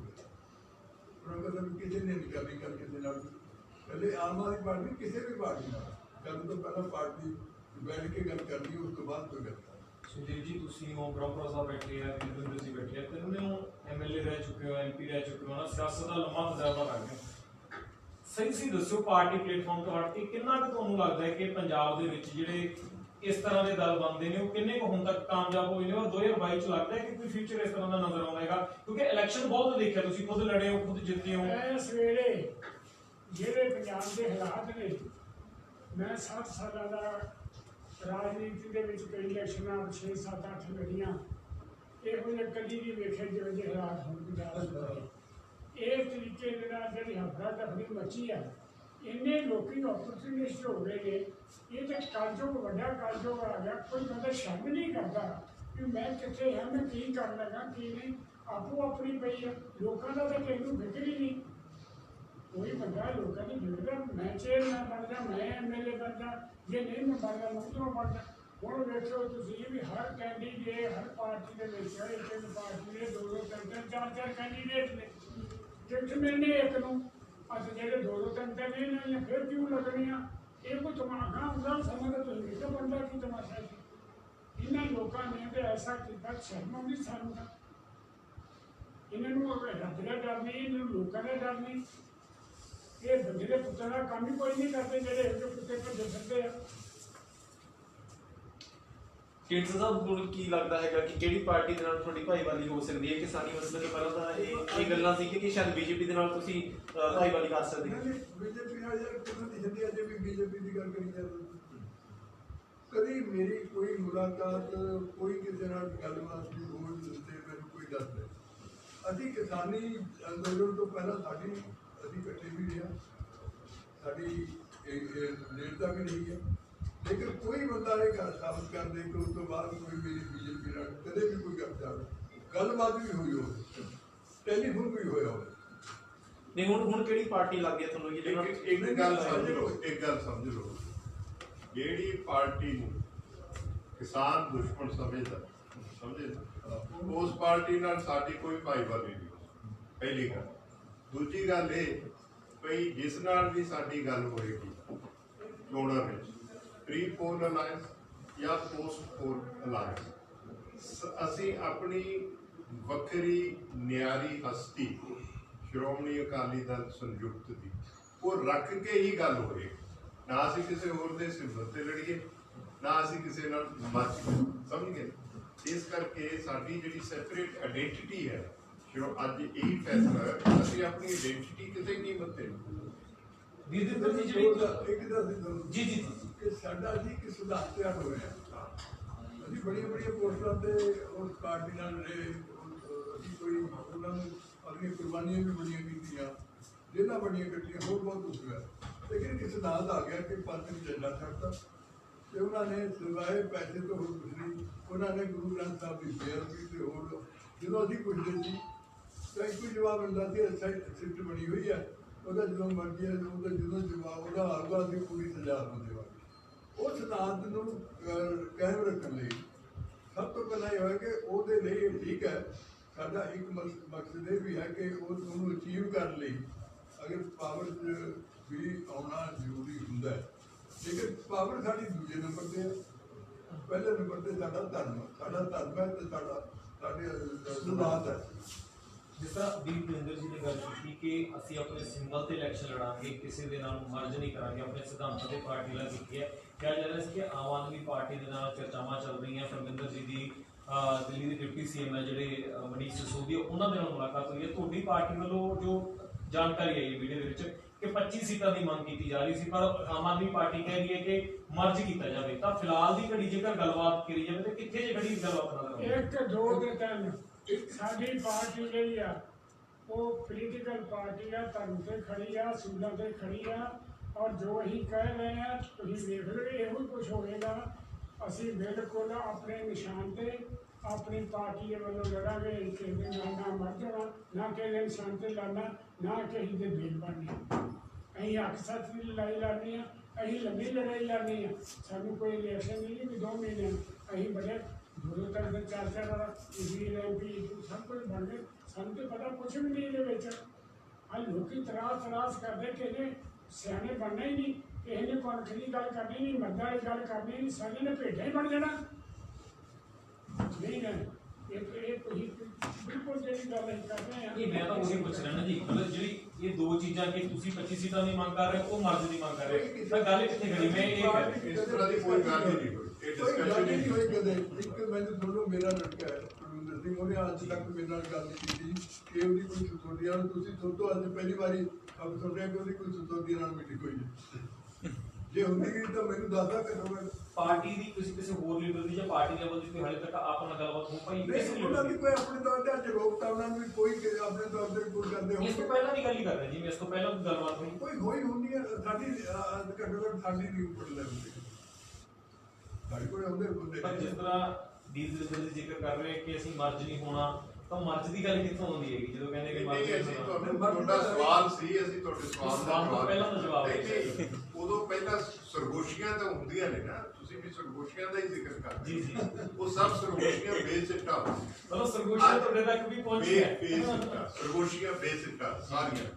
ਉਹਨਾਂ ਕਹਿੰਦਾ ਕਿਸੇ ਨੇ ਨਹੀਂ ਕਰਨੀ ਗੱਲ ਕਿਸੇ ਨਾਲ। ਪਹਿਲੇ ਆਮ ਆਦਮੀ ਪਾਰਟੀ, ਕਿਸੇ ਵੀ ਪਾਰਟੀ ਨਾਲ। ਗੱਲ ਤੋਂ ਪਹਿਲਾਂ ਪਾਰਟੀ ਬੈਠ ਕੇ ਗੱਲ ਕਰਨੀ, ਉਸ ਤੋਂ ਬਾਅਦ ਕੋਈ ਗੱਲ ਸੁਦੀਪ ਜੀ, ਤੁਸੀਂ ਹੋ ਬ੍ਰਹਮਪੁਰਾ ਸਾਹਿਬ ਬੈਠੇ ਆ ਜਿੰਦਰ ਤੁਸੀਂ ਬੈਠੇ ਆ, ਤਿੰਨੇ ਐਮਐਲਏ ਰਹਿ ਚੁੱਕੇ ਹੋ ਐਮਪੀ ਰਹਿ ਚੁੱਕੇ ਹੋ ਨਾ ਸਿਆਸਤ ਦਾ ਲੰਮਾ ਤਜਰਬਾ ਰੱਖਦੇ ਹੋ ਸਹੀ ਸੀ ਦੱਸਿਓ, ਪਾਰਟੀ ਪਲੇਟਫਾਰਮ ਤੋਂ ਹਟ ਕੇ ਕਿੰਨਾ ਕੁ ਤੁਹਾਨੂੰ ਲੱਗਦਾ ਹੈ ਕਿ ਪੰਜਾਬ ਦੇ ਵਿੱਚ ਜਿਹੜੇ ਇਸ ਤਰ੍ਹਾਂ ਦੇ ਦਲ ਬਣਦੇ ਨੇ, ਉਹ ਕਿੰਨੇ ਕੁ ਹੁਣ ਤੱਕ ਕਾਮਯਾਬ ਹੋਏ ਨੇ ਔਰ 2022 ਚ ਲੱਗਦਾ ਹੈ ਕਿ ਕੋਈ ਫਿਊਚਰ ਇਸ ਤਰ੍ਹਾਂ ਦਾ ਨਜ਼ਰ ਆਉਂਦਾ ਹੈਗਾ? ਕਿਉਂਕਿ ਇਲੈਕਸ਼ਨ ਬਹੁਤ ਦੇਖਿਆ ਤੁਸੀਂ, ਖੁਦ ਲੜੇ ਹੋ, ਖੁਦ ਜਿੱਤੇ ਹੋ। ਮੈਂ ਸਵੇਰੇ ਜਿਹੜੇ ਪੰਜਾਬ ਦੇ ਹਾਲਾਤ ਨੇ, ਮੈਂ 7 ਸਾਲਾਂ ਦਾ ਰਾਜਨੀਤੀ ਦੇ ਵਿੱਚ ਕਈ ਇਲੈਕਸ਼ਨਾਂ 6 7 8 ਲੜੀਆਂ, ਇਹੋ ਜਿਹੇ ਕਦੀ ਨਹੀਂ ਵੇਖੇ ਜਿਹੋ ਜਿਹੇ ਹਾਲਾਤ ਹੁਣ ਪੰਜਾਬ ਦੇ ਇਹ ਤਰੀਕੇ ਦੇ ਨਾਲ ਜਿਹੜੀ ਹਫੜਾ ਦਫੜੀ ਮੱਚੀ ਆ ਇੰਨੇ ਲੋਕੀ ਆਪਰਚੁਨਿਸਟ ਹੋ ਗਏ ਨੇ ਇਹ ਤਾਂ ਕਾਲਜੋਗ ਵੱਡਾ ਕਾਲਜੋਗ ਆ। ਗਿਆ ਕੋਈ ਬੰਦਾ ਸ਼ਰਮ ਨਹੀਂ ਕਰਦਾ ਕਿ ਮੈਂ ਕਿੱਥੇ ਹਾਂ ਮੈਂ ਕੀ ਕਰਨ ਲੱਗਾ, ਕੀ ਨਹੀਂ। ਆਪੋ ਆਪਣੀ ਪਈ ਆ। ਲੋਕਾਂ ਦਾ ਤਾਂ ਕਿਸੇ ਨੂੰ ਫਿਕਰ ਹੀ ਨਹੀਂ। ਕੋਈ ਬੰਦਾ ਲੋਕਾਂ ਦੀ ਫਿਕਰ ਮੈਂ ਚੇਅਰਮੈਨ ਬਣ ਜਾ ਮੈਂ ਐਮਐਲਏ ਬਣ ਜਾ ਜੇ ਨਹੀਂ ਮੈਂ ਬਣਦਾ, ਮੈਂ ਕਿਉਂ ਬਣ ਜਾ ਹੁਣ ਵੇਖੋ ਤੁਸੀਂ ਵੀ ਹਰ ਕੈਂਡੀਡੇਟ ਹਰ ਪਾਰਟੀ ਦੇ ਵਿੱਚ ਇੱਕ ਇੱਕ ਪਾਰਟੀ ਦੇ ਦੋ ਦੋ ਤਿੰਨ ਤਿੰਨ ਚਾਰ ਚਾਰ ਕੈਂਡੀਡੇਟ ਨੇ। ਟਿਕਟ ਮਿਲਣੀ ਇੱਕ ਨੂੰ। ਅੱਜ ਜਿਹੜੇ ਦੋ ਦੋ ਤਿੰਨ ਤਿੰਨ ਨੇ ਜਾਂ ਫਿਰ ਕਿਉਂ ਲੱਗਣੀਆਂ ਇਹ ਕੋਈ ਤਮਾਸ਼ਾ ਹੁੰਦਾ ਸਮਝ ਤੁਸੀਂ ਕਿਹਾ ਬੰਦਾ ਕੀ ਤਮਾਸ਼ਾ ਸੀ ਇਹਨਾਂ ਲੋਕਾਂ ਨੇ ਤੇ ਐਸਾ ਕੀਤਾ, ਸ਼ਰਮ ਆਉਂਦੀ ਸਾਨੂੰ ਤਾਂ। ਇਹਨਾਂ ਨੂੰ ਰੱਬ ਦਾ ਡਰ ਨਹੀਂ, ਇਹਨਾਂ ਨੂੰ ਲੋਕਾਂ ਦਾ ਡਰ ਨਹੀਂ। ਇਹ ਬੰਦੇ ਦੇ ਪੁੱਤਾਂ ਦਾ ਕੰਮ ਹੀ ਕੋਈ ਨਹੀਂ ਕਰਦੇ ਜਿਹੜੇ ਇੱਕ ਕੁੱਤੇ ਭੱਜੇ ਫਿਰਦੇ ਆ। ਢੀਂਡਸਾ ਸਾਹਿਬ ਨੂੰ ਕੀ ਲੱਗਦਾ ਹੈਗਾ ਕਿ ਕਿਹੜੀ ਪਾਰਟੀ ਦੇ ਨਾਲ ਤੁਹਾਡੀ ਭਾਈਵਾਲੀ ਹੋ ਸਕਦੀ ਹੈ? ਕਿਸਾਨੀ ਮਸਲੇ ਤੋਂ ਪਹਿਲਾਂ ਤਾਂ ਇਹ ਇਹ ਗੱਲਾਂ ਸੀ ਕਿ ਸ਼ਾਇਦ ਬੀਜੇਪੀ ਦੇ ਨਾਲ ਤੁਸੀਂ ਅਹ, ਭਾਈਵਾਲੀ ਕਰ ਸਕਦੇ ਹੋ। ਬੀਜੇਪੀ ਨਾਲ ਯਾਰ ਕਿਉਂ ਦੀ ਹਿੰਦੀ ਅਜੇ ਵੀ ਬੀਜੇਪੀ ਦੀ ਗੱਲ ਕਰੀ ਜਾਂਦੇ ਕਦੀ ਮੇਰੀ ਕੋਈ ਮੁਲਾਕਾਤ ਕੋਈ ਕਿਸੇ ਨਾਲ ਗੱਲਬਾਤ ਨਹੀਂ ਹੋਣ ਤੇ ਮੈਨੂੰ ਕੋਈ ਦੱਸ ਦੇ ਅਸੀਂ ਕਿਸਾਨੀ ਅੰਦੋਲਨ ਤੋਂ ਪਹਿਲਾਂ ਸਾਡੀ ਅਸੀਂ ਇਕੱਠੇ ਵੀ ਰਿਹਾ ਸਾਡੀ ਇਹ ਇਹ ਨੇੜਤਾ ਵੀ ਰਹੀ ਹੈ। ਲੇਕਿਨ ਕੋਈ ਬੰਦਾ ਇਹ ਗੱਲ ਸਾਬਤ ਕਰ ਦੇ ਕਿ ਉਸ ਤੋਂ ਬਾਅਦ ਕੋਈ ਮੇਰੀ ਬੀਜੇਪੀ ਨਾਲ ਕਦੇ ਵੀ ਕੋਈ ਗੱਲ ਗੱਲਬਾਤ ਵੀ ਹੋਈ ਹੋਵੇ ਟੈਲੀਫੋਨ ਵੀ ਹੋਇਆ ਹੋਵੇ। ਨਹੀਂ ਹੁਣ ਹੁਣ ਕਿਹੜੀ ਪਾਰਟੀ ਲੱਗ ਗਈ ਤੁਹਾਨੂੰ? ਜਿਹਦੇ ਨਾਲ ਇੱਕ ਇੱਕ ਗੱਲ ਸਮਝ ਲਓ ਇੱਕ ਗੱਲ ਸਮਝ ਲਓ। ਜਿਹੜੀ ਪਾਰਟੀ ਨੂੰ ਕਿਸਾਨ ਦੁਸ਼ਮਣ ਸਮਝਦਾ ਸਮਝੇ ਉਸ ਪਾਰਟੀ ਨਾਲ ਸਾਡੀ ਕੋਈ ਭਾਈਵਾਲੀ ਨਹੀਂ ਪਹਿਲੀ ਗੱਲ। ਦੂਜੀ ਗੱਲ ਇਹ ਭਈ ਜਿਸ ਨਾਲ ਵੀ ਸਾਡੀ ਗੱਲ ਹੋਏਗੀ ਚੋਣਾਂ ਵਿੱਚ ਪ੍ਰੀ ਪੋਲ ਅਲਾਈਅੰਸ ਜਾਂ ਪੋਸਟ ਪੋਲ ਅਲਾਈਅੰਸ ਅਸੀਂ ਆਪਣੀ ਵੱਖਰੀ ਨਿਆਰੀ ਹਸਤੀ, ਸ਼੍ਰੋਮਣੀ ਅਕਾਲੀ ਦਲ ਸੰਯੁਕਤ ਦੀ, ਉਹ ਰੱਖ ਕੇ ਹੀ ਗੱਲ ਹੋਏ ਨਾ ਅਸੀਂ ਕਿਸੇ ਹੋਰ ਦੇ ਸਿਰ ਤੇ ਲੜੀਏ, ਨਾ ਅਸੀਂ ਕਿਸੇ ਨਾਲ ਮੱਚ ਸਮਝ ਗਏ? ਇਸ ਕਰਕੇ ਸਾਡੀ ਜਿਹੜੀ ਸੈਪਰੇਟ ਆਇਡੈਂਟੀਟੀ ਹੈ, ਸ਼੍ਰੋ, ਅੱਜ ਇਹ ਫੈਸਲਾ ਹੈ, ਅਸੀਂ ਆਪਣੀ ਆਇਡੈਂਟੀਟੀ ਕਿਤੇ ਕੀਮਤ ਤੇ ਵੀਰਦਿੰਦਰ ਜੀ ਜਿਹੜੀ ਇੱਕ ਦਾ ਅਸੀਂ ਤੁਹਾਨੂੰ ਜੀ, ਜੀ, ਜੀ। ਕਿ ਸਾਡਾ ਜੀ ਕਿ ਸੁਧਾਰ ਤਿਆਰ ਹੋ ਰਿਹਾ। ਅਸੀਂ ਬੜੀਆਂ ਬੜੀਆਂ ਪੋਸਟਾਂ ਤੇ ਉਸ ਪਾਰਟੀ ਨਾਲ ਰਹੇ। ਉਹ- ਅਸੀਂ ਕੋਈ ਉਹਨਾਂ ਨੂੰ ਆਪਣੀਆਂ ਕੁਰਬਾਨੀਆਂ ਵੀ ਬੜੀਆਂ ਕੀਤੀਆਂ। ਜੇਲਾਂ ਬੜੀਆਂ ਕੱਟੀਆਂ ਹੋਰ ਬਹੁਤ ਕੁਝ ਹੋਇਆ। ਲੇਕਿਨ ਇਸ ਸਿਧਾਂਤ ਆ ਗਿਆ ਕਿ ਪੰਥ ਨੂੰ ਝੰਡਾ ਛੱਡਤਾ। ਤੇ ਉਹਨਾਂ ਨੇ ਸਿਵਾਏ ਪੈਸੇ ਤੋਂ ਹੋਰ ਕੁਝ ਨਹੀਂ। ਉਹਨਾਂ ਨੇ ਗੁਰੂ ਗ੍ਰੰਥ ਸਾਹਿਬ ਦੀ ਬੇਅਦਬੀ ਤੇ ਹੋਰ। ਜਦੋਂ ਅਸੀਂ ਪੁੱਛਦੇ ਸੀ ਤਾਂ ਇੱਕੋ ਜਵਾਬ ਮਿਲਦਾ ਸੀ ਸਿਫਟ ਬਣੀ ਹੋਈ ਹੈ ਉਹਦਾ ਜਦੋਂ ਮਰਜ਼ੀ ਹੈ ਉਹਦਾ ਜਦੋਂ ਜਵਾਬ ਉਹਦਾ ਆਊਗਾ, ਅਸੀਂ ਪੂਰੀ ਸਜ਼ਾ ਨੂੰ ਦੇਵਾਂਗੇ। ਉਹ ਸਿਧਾਂਤ ਨੂੰ ਕਾਇਮ ਰੱਖਣ ਲਈ ਸਭ ਤੋਂ ਪਹਿਲਾਂ ਇਹ ਹੋਇਆ ਕਿ ਉਹਦੇ ਲਈ ਠੀਕ ਹੈ, ਸਾਡਾ ਇੱਕ ਮਕਸਦ ਇਹ ਵੀ ਹੈ ਕਿ ਉਹ ਉਹਨੂੰ ਅਚੀਵ ਕਰਨ ਲਈ ਅਗਰ ਪਾਵਰ 'ਚ ਵੀ ਆਉਣਾ ਜ਼ਰੂਰੀ ਹੁੰਦਾ ਹੈ। ਲੇਕਿਨ ਪਾਵਰ ਸਾਡੀ ਦੂਜੇ ਨੰਬਰ ਤੇ ਹੈ। ਪਹਿਲੇ ਨੰਬਰ ਤੇ ਸਾਡਾ ਧਰਮ ਸਾਡਾ ਧਰਮ ਹੈ ਤੇ ਸਾਡਾ, ਸਾਡੇ ਸਿਧਾਂਤ ਹੈ। ਜਿਸ ਤਰ੍ਹਾਂ ਦੀਪ ਮਹਿੰਦਰ ਜੀ ਨੇ ਗੱਲ ਕੀਤੀ ਕਿ ਅਸੀਂ ਆਪਣੇ ਸਿੰਬਲ ਤੇ ਇਲੈਕਸ਼ਨ ਲੜਾਂਗੇ, ਕਿਸੇ ਦੇ ਨਾਲ ਮਰਜ ਨਹੀਂ ਕਰਾਂਗੇ, ਆਪਣੇ ਸਿਧਾਂਤਾਂ ਤੇ ਪਾਰਟੀ ਨਾਲ ਕੀਤੀ ਹੈ। ਕਿਹਾ ਜਾ ਰਿਹਾ ਸੀ ਕਿ ਆਮ ਆਦਮੀ ਪਾਰਟੀ ਦੇ ਨਾਲ ਚਰਚਾਵਾਂ ਚੱਲ ਰਹੀਆਂ ਪਰਮਿੰਦਰ ਜੀ ਦੀ ਦਿੱਲੀ ਦੇ ਡਿਪਟੀ ਸੀਐਮ ਹੈ ਜਿਹੜੇ ਮਨੀਸ਼ ਸਿਸੋਦੀਆ, ਉਹਨਾਂ ਦੇ ਨਾਲ ਮੁਲਾਕਾਤ ਹੋਈ ਹੈ। ਤੁਹਾਡੀ ਪਾਰਟੀ ਵੱਲੋਂ ਜੋ ਜਾਣਕਾਰੀ ਆਈ ਹੈ ਵੀਡੀਓ ਦੇ ਵਿੱਚ ਕਿ 25 ਸੀਟਾਂ ਦੀ ਮੰਗ ਕੀਤੀ ਜਾ ਰਹੀ ਸੀ, ਪਰ ਆਮ ਆਦਮੀ ਪਾਰਟੀ ਕਹਿ ਰਹੀ ਹੈ ਕਿ ਮਰਜ ਕੀਤਾ ਜਾਵੇ। ਤਾਂ ਫਿਲਹਾਲ ਦੀ ਘੜੀ ਜੇਕਰ ਗੱਲਬਾਤ ਕਰੀ ਜਾਵੇ, ਤਾਂ ਕਿੱਥੇ ਜੇ ਘੜੀ ਗੱਲਬਾਤ ਨਜ਼ਰ ਇੱਕ ਦੋ ਤੇ ਤਿੰਨ ਸਾਡੀ ਪਾਰਟੀ ਜਿਹੜੀ ਆ। ਉਹ ਪੋਲੀਟੀਕਲ ਪਾਰਟੀ ਆ, ਧਰਮ ਤੇ ਖੜੀ ਆ ਸੂਲਾਂ ਤੇ ਖੜੀ ਆ। ਔਰ ਜੋ ਅਸੀਂ ਕਹਿ ਰਹੇ ਆ, ਤੁਸੀਂ ਵੇਖ ਲਓ, ਇਹੋ ਹੀ ਕੁਝ ਹੋਵੇਗਾ। ਅਸੀਂ ਬਿਲਕੁਲ ਆਪਣੇ ਨਿਸ਼ਾਨ ਤੇ ਆਪਣੀ ਪਾਰਟੀ ਦੇ ਵੱਲੋਂ ਲੜਾਂਗੇ, ਕਿਸੇ ਦੇ ਨਾਲ ਨਾ ਮਰ ਜਾਣਾ, ਨਾ ਕਿਸੇ ਦੇ ਨਿਸ਼ਾਨ ਤੇ ਲੜਨਾ, ਨਾ ਕਿਸੇ ਦੇ ਦਿਲ ਬਣਨਾ। ਅਸੀਂ ਅੱਖ ਸੱਚ ਦੀ ਲੜਾਈ ਲੜਨੀ ਆ, ਅਸੀਂ ਲੰਮੀ ਲੜਾਈ ਲੜਨੀ ਆ। ਸਾਨੂੰ ਕੋਈ ਇਲੈਕਸ਼ਨ ਨਹੀਂ ਕਿ ਦੋ ਮਹੀਨੇ ਅਸੀਂ ਬੜੇ ਦੋ ਤੱਕ ਦੇ ਚਾਰ ਚਾਰ ਵਾਰ ਵੀ ਐਮਪੀ ਸਭ ਕੁਝ ਬਣ ਗਏ ਸਾਨੂੰ ਤੇ ਪਤਾ ਕੁਛ ਵੀ ਨਹੀਂ ਇਹਦੇ ਵਿੱਚ। ਆ ਲੋਕੀ ਤਰਾਸ ਤਰਾਸ ਕਰਦੇ ਕਿ ਇਹਨੇ ਸਿਆਣੇ ਬਣਨਾ ਹੀ ਨਹੀਂ ਕਿਸੇ ਨੇ ਪਰਖ ਦੀ ਗੱਲ ਕਰਨੀ ਨਹੀਂ ਮਰਦਾਂ ਵਾਲੀ ਗੱਲ ਕਰਨੀ ਨਹੀਂ ਸਾਰੇ ਨੇ ਭੇਡਾਂ ਹੀ ਬਣ ਜਾਣਾ। ਨਹੀਂ ਨਹੀਂ, ਇਹ ਇਹ ਤੁਸੀਂ ਬਿਲਕੁਲ ਜਿਹੜੀ ਗੱਲ ਅਸੀਂ ਕਰ ਰਹੇ ਆ ਇਹ ਮੈਂ ਤਾਂ ਉਹੀ ਪੁੱਛ ਰਿਹਾ ਨਾ ਜੀ, ਮਤਲਬ ਜਿਹੜੀ ਇਹ ਦੋ ਚੀਜ਼ਾਂ ਕਿ ਤੁਸੀਂ 25 ਸੀਟਾਂ ਦੀ ਮੰਗ ਕਰ ਰਹੇ ਹੋ ਉਹ ਮਰਜ਼ ਦੀ ਮੰਗ ਕਰ ਰਹੇ ਹੋ। ਤਾਂ ਗੱਲ ਕਿੱਥੇ ਖੜੀ ਮੈਂ ਇਹ ਕਹਿ ਰਿਹਾ। ਇਸ ਤਰ੍ਹਾਂ ਦੀ ਕੋਈ ਗੱਲ ਨਹੀਂ ਹੋਈ। ਇਹ ਕੋਈ ਗੱਲ ਡਿਸਕਸ਼ਨ ਨਹੀਂ ਹੋਈ ਕਦੇ। ਇੱਕ ਮੈਨੂੰ ਦੋਨੋਂ ਮੇਰਾ ਲੜਕਾ ਹੈ ਪ੍ਰਵਿੰਦਰ ਸਿੰਘ ਉਹਨੇ ਅੱਜ ਤੱਕ ਮੇਰੇ ਨਾਲ ਗੱਲ ਨਹੀਂ ਕੀਤੀ ਕਿ ਉਹਦੀ ਕੋਈ ਸੁਤੋਦੀਆ ਤੁਸੀਂ ਸੋਚੋ ਅੱਜ ਪਹਿਲੀ ਵਾਰੀ ਆਪ ਸੁਣ ਰਹੇ ਕਿ ਉਹਦੀ ਕੋਈ ਸੁਤੋਦੀਆ ਨਾਲ ਮੀਟਿੰਗ ਹੋਈ ਹੈ। ਜੇ ਹੁੰਦੀ ਗਈ ਤਾਂ ਮੈਨੂੰ ਦੱਸਦਾ ਕਿ ਹੋਵੇ ਪਾਰਟੀ ਦੀ ਕਿਸੇ ਕਿਸੇ ਹੋਰ ਲੀਡਰ ਦੀ ਜਾਂ ਪਾਰਟੀ ਲੈਵਲ ਦੀ ਕੋਈ ਹਾਲੇ ਤੱਕ ਆਪ ਨਾਲ ਗੱਲਬਾਤ ਹੋ ਪਾਈ ਨਹੀਂ ਉਹਨਾਂ ਦੀ? ਕੋਈ ਆਪਣੇ ਤੌਰ ਤੇ ਅੱਜ ਰੋਕਤਾ ਉਹਨਾਂ ਨੂੰ ਵੀ ਕੋਈ ਕਿ ਆਪਣੇ ਤੌਰ ਤੇ ਕੋਈ ਕਰਦੇ ਇਸ ਤੋਂ ਪਹਿਲਾਂ ਦੀ ਗੱਲ ਹੀ ਕਰ ਰਹੇ ਜੀ ਮੈਂ ਇਸ ਤੋਂ ਪਹਿਲਾਂ ਦੀ ਗੱਲਬਾਤ ਹੋਈ। ਕੋਈ ਹੋਈ ਹੁੰਦੀ ਹੈ ਸਾਡੀ ਘੱਟੋ ਘੱਟ ਸਾਡੀ ਨਹੀਂ ਉੱਪਰ ਤੇ। ਸਾਡੇ ਕੋਲ ਆਉਂਦੇ ਹੁੰਦੇ ਪਰ ਜਿਸ ਤਰ੍ਹਾਂ ਡੀਲ ਦੇ ਜ਼ਿਕਰ ਕਰ ਰਹੇ ਕਿ ਅਸੀਂ ਮਰਜ ਨਹੀਂ ਹੋਣਾ ਤਾਂ ਮਰਜ਼ ਦੀ ਗੱਲ ਕਿੱਥੋਂ ਆਉਂਦੀ ਹੈਗੀ? ਜਦੋਂ ਕਹਿੰਦੇ ਕਿ ਮਰਜ਼ ਤੁਹਾਡਾ ਸਵਾਲ ਸੀ ਅਸੀਂ ਤੁਹਾਡੇ ਸਵਾਲ ਦਾ ਪਹਿਲਾਂ ਦਾ ਜਵਾਬ ਨਹੀਂ, ਉਦੋਂ ਪਹਿਲਾਂ ਸਰਗੋਸ਼ੀਆਂ ਤਾਂ ਹੁੰਦੀਆਂ ਨੇ ਨਾ ਤੁਸੀਂ ਵੀ ਸਰਗੋਸ਼ੀਆਂ ਦਾ ਹੀ ਜ਼ਿਕਰ ਕਰਦੇ ਜੀ, ਜੀ। ਉਹ ਸਭ ਸਰਗੋਸ਼ੀਆਂ ਬੇਸਿੱਟਾ ਮਤਲਬ ਸਰਗੋਸ਼ੀ ਤੁਹਾਡੇ ਤੱਕ ਵੀ ਪਹੁੰਚੀ ਹੈ ਬੇਸਿੱਟਾ ਸਰਗੋਸ਼ੀਆਂ ਬੇਸਿੱਟਾ ਸਾਰੀਆਂ।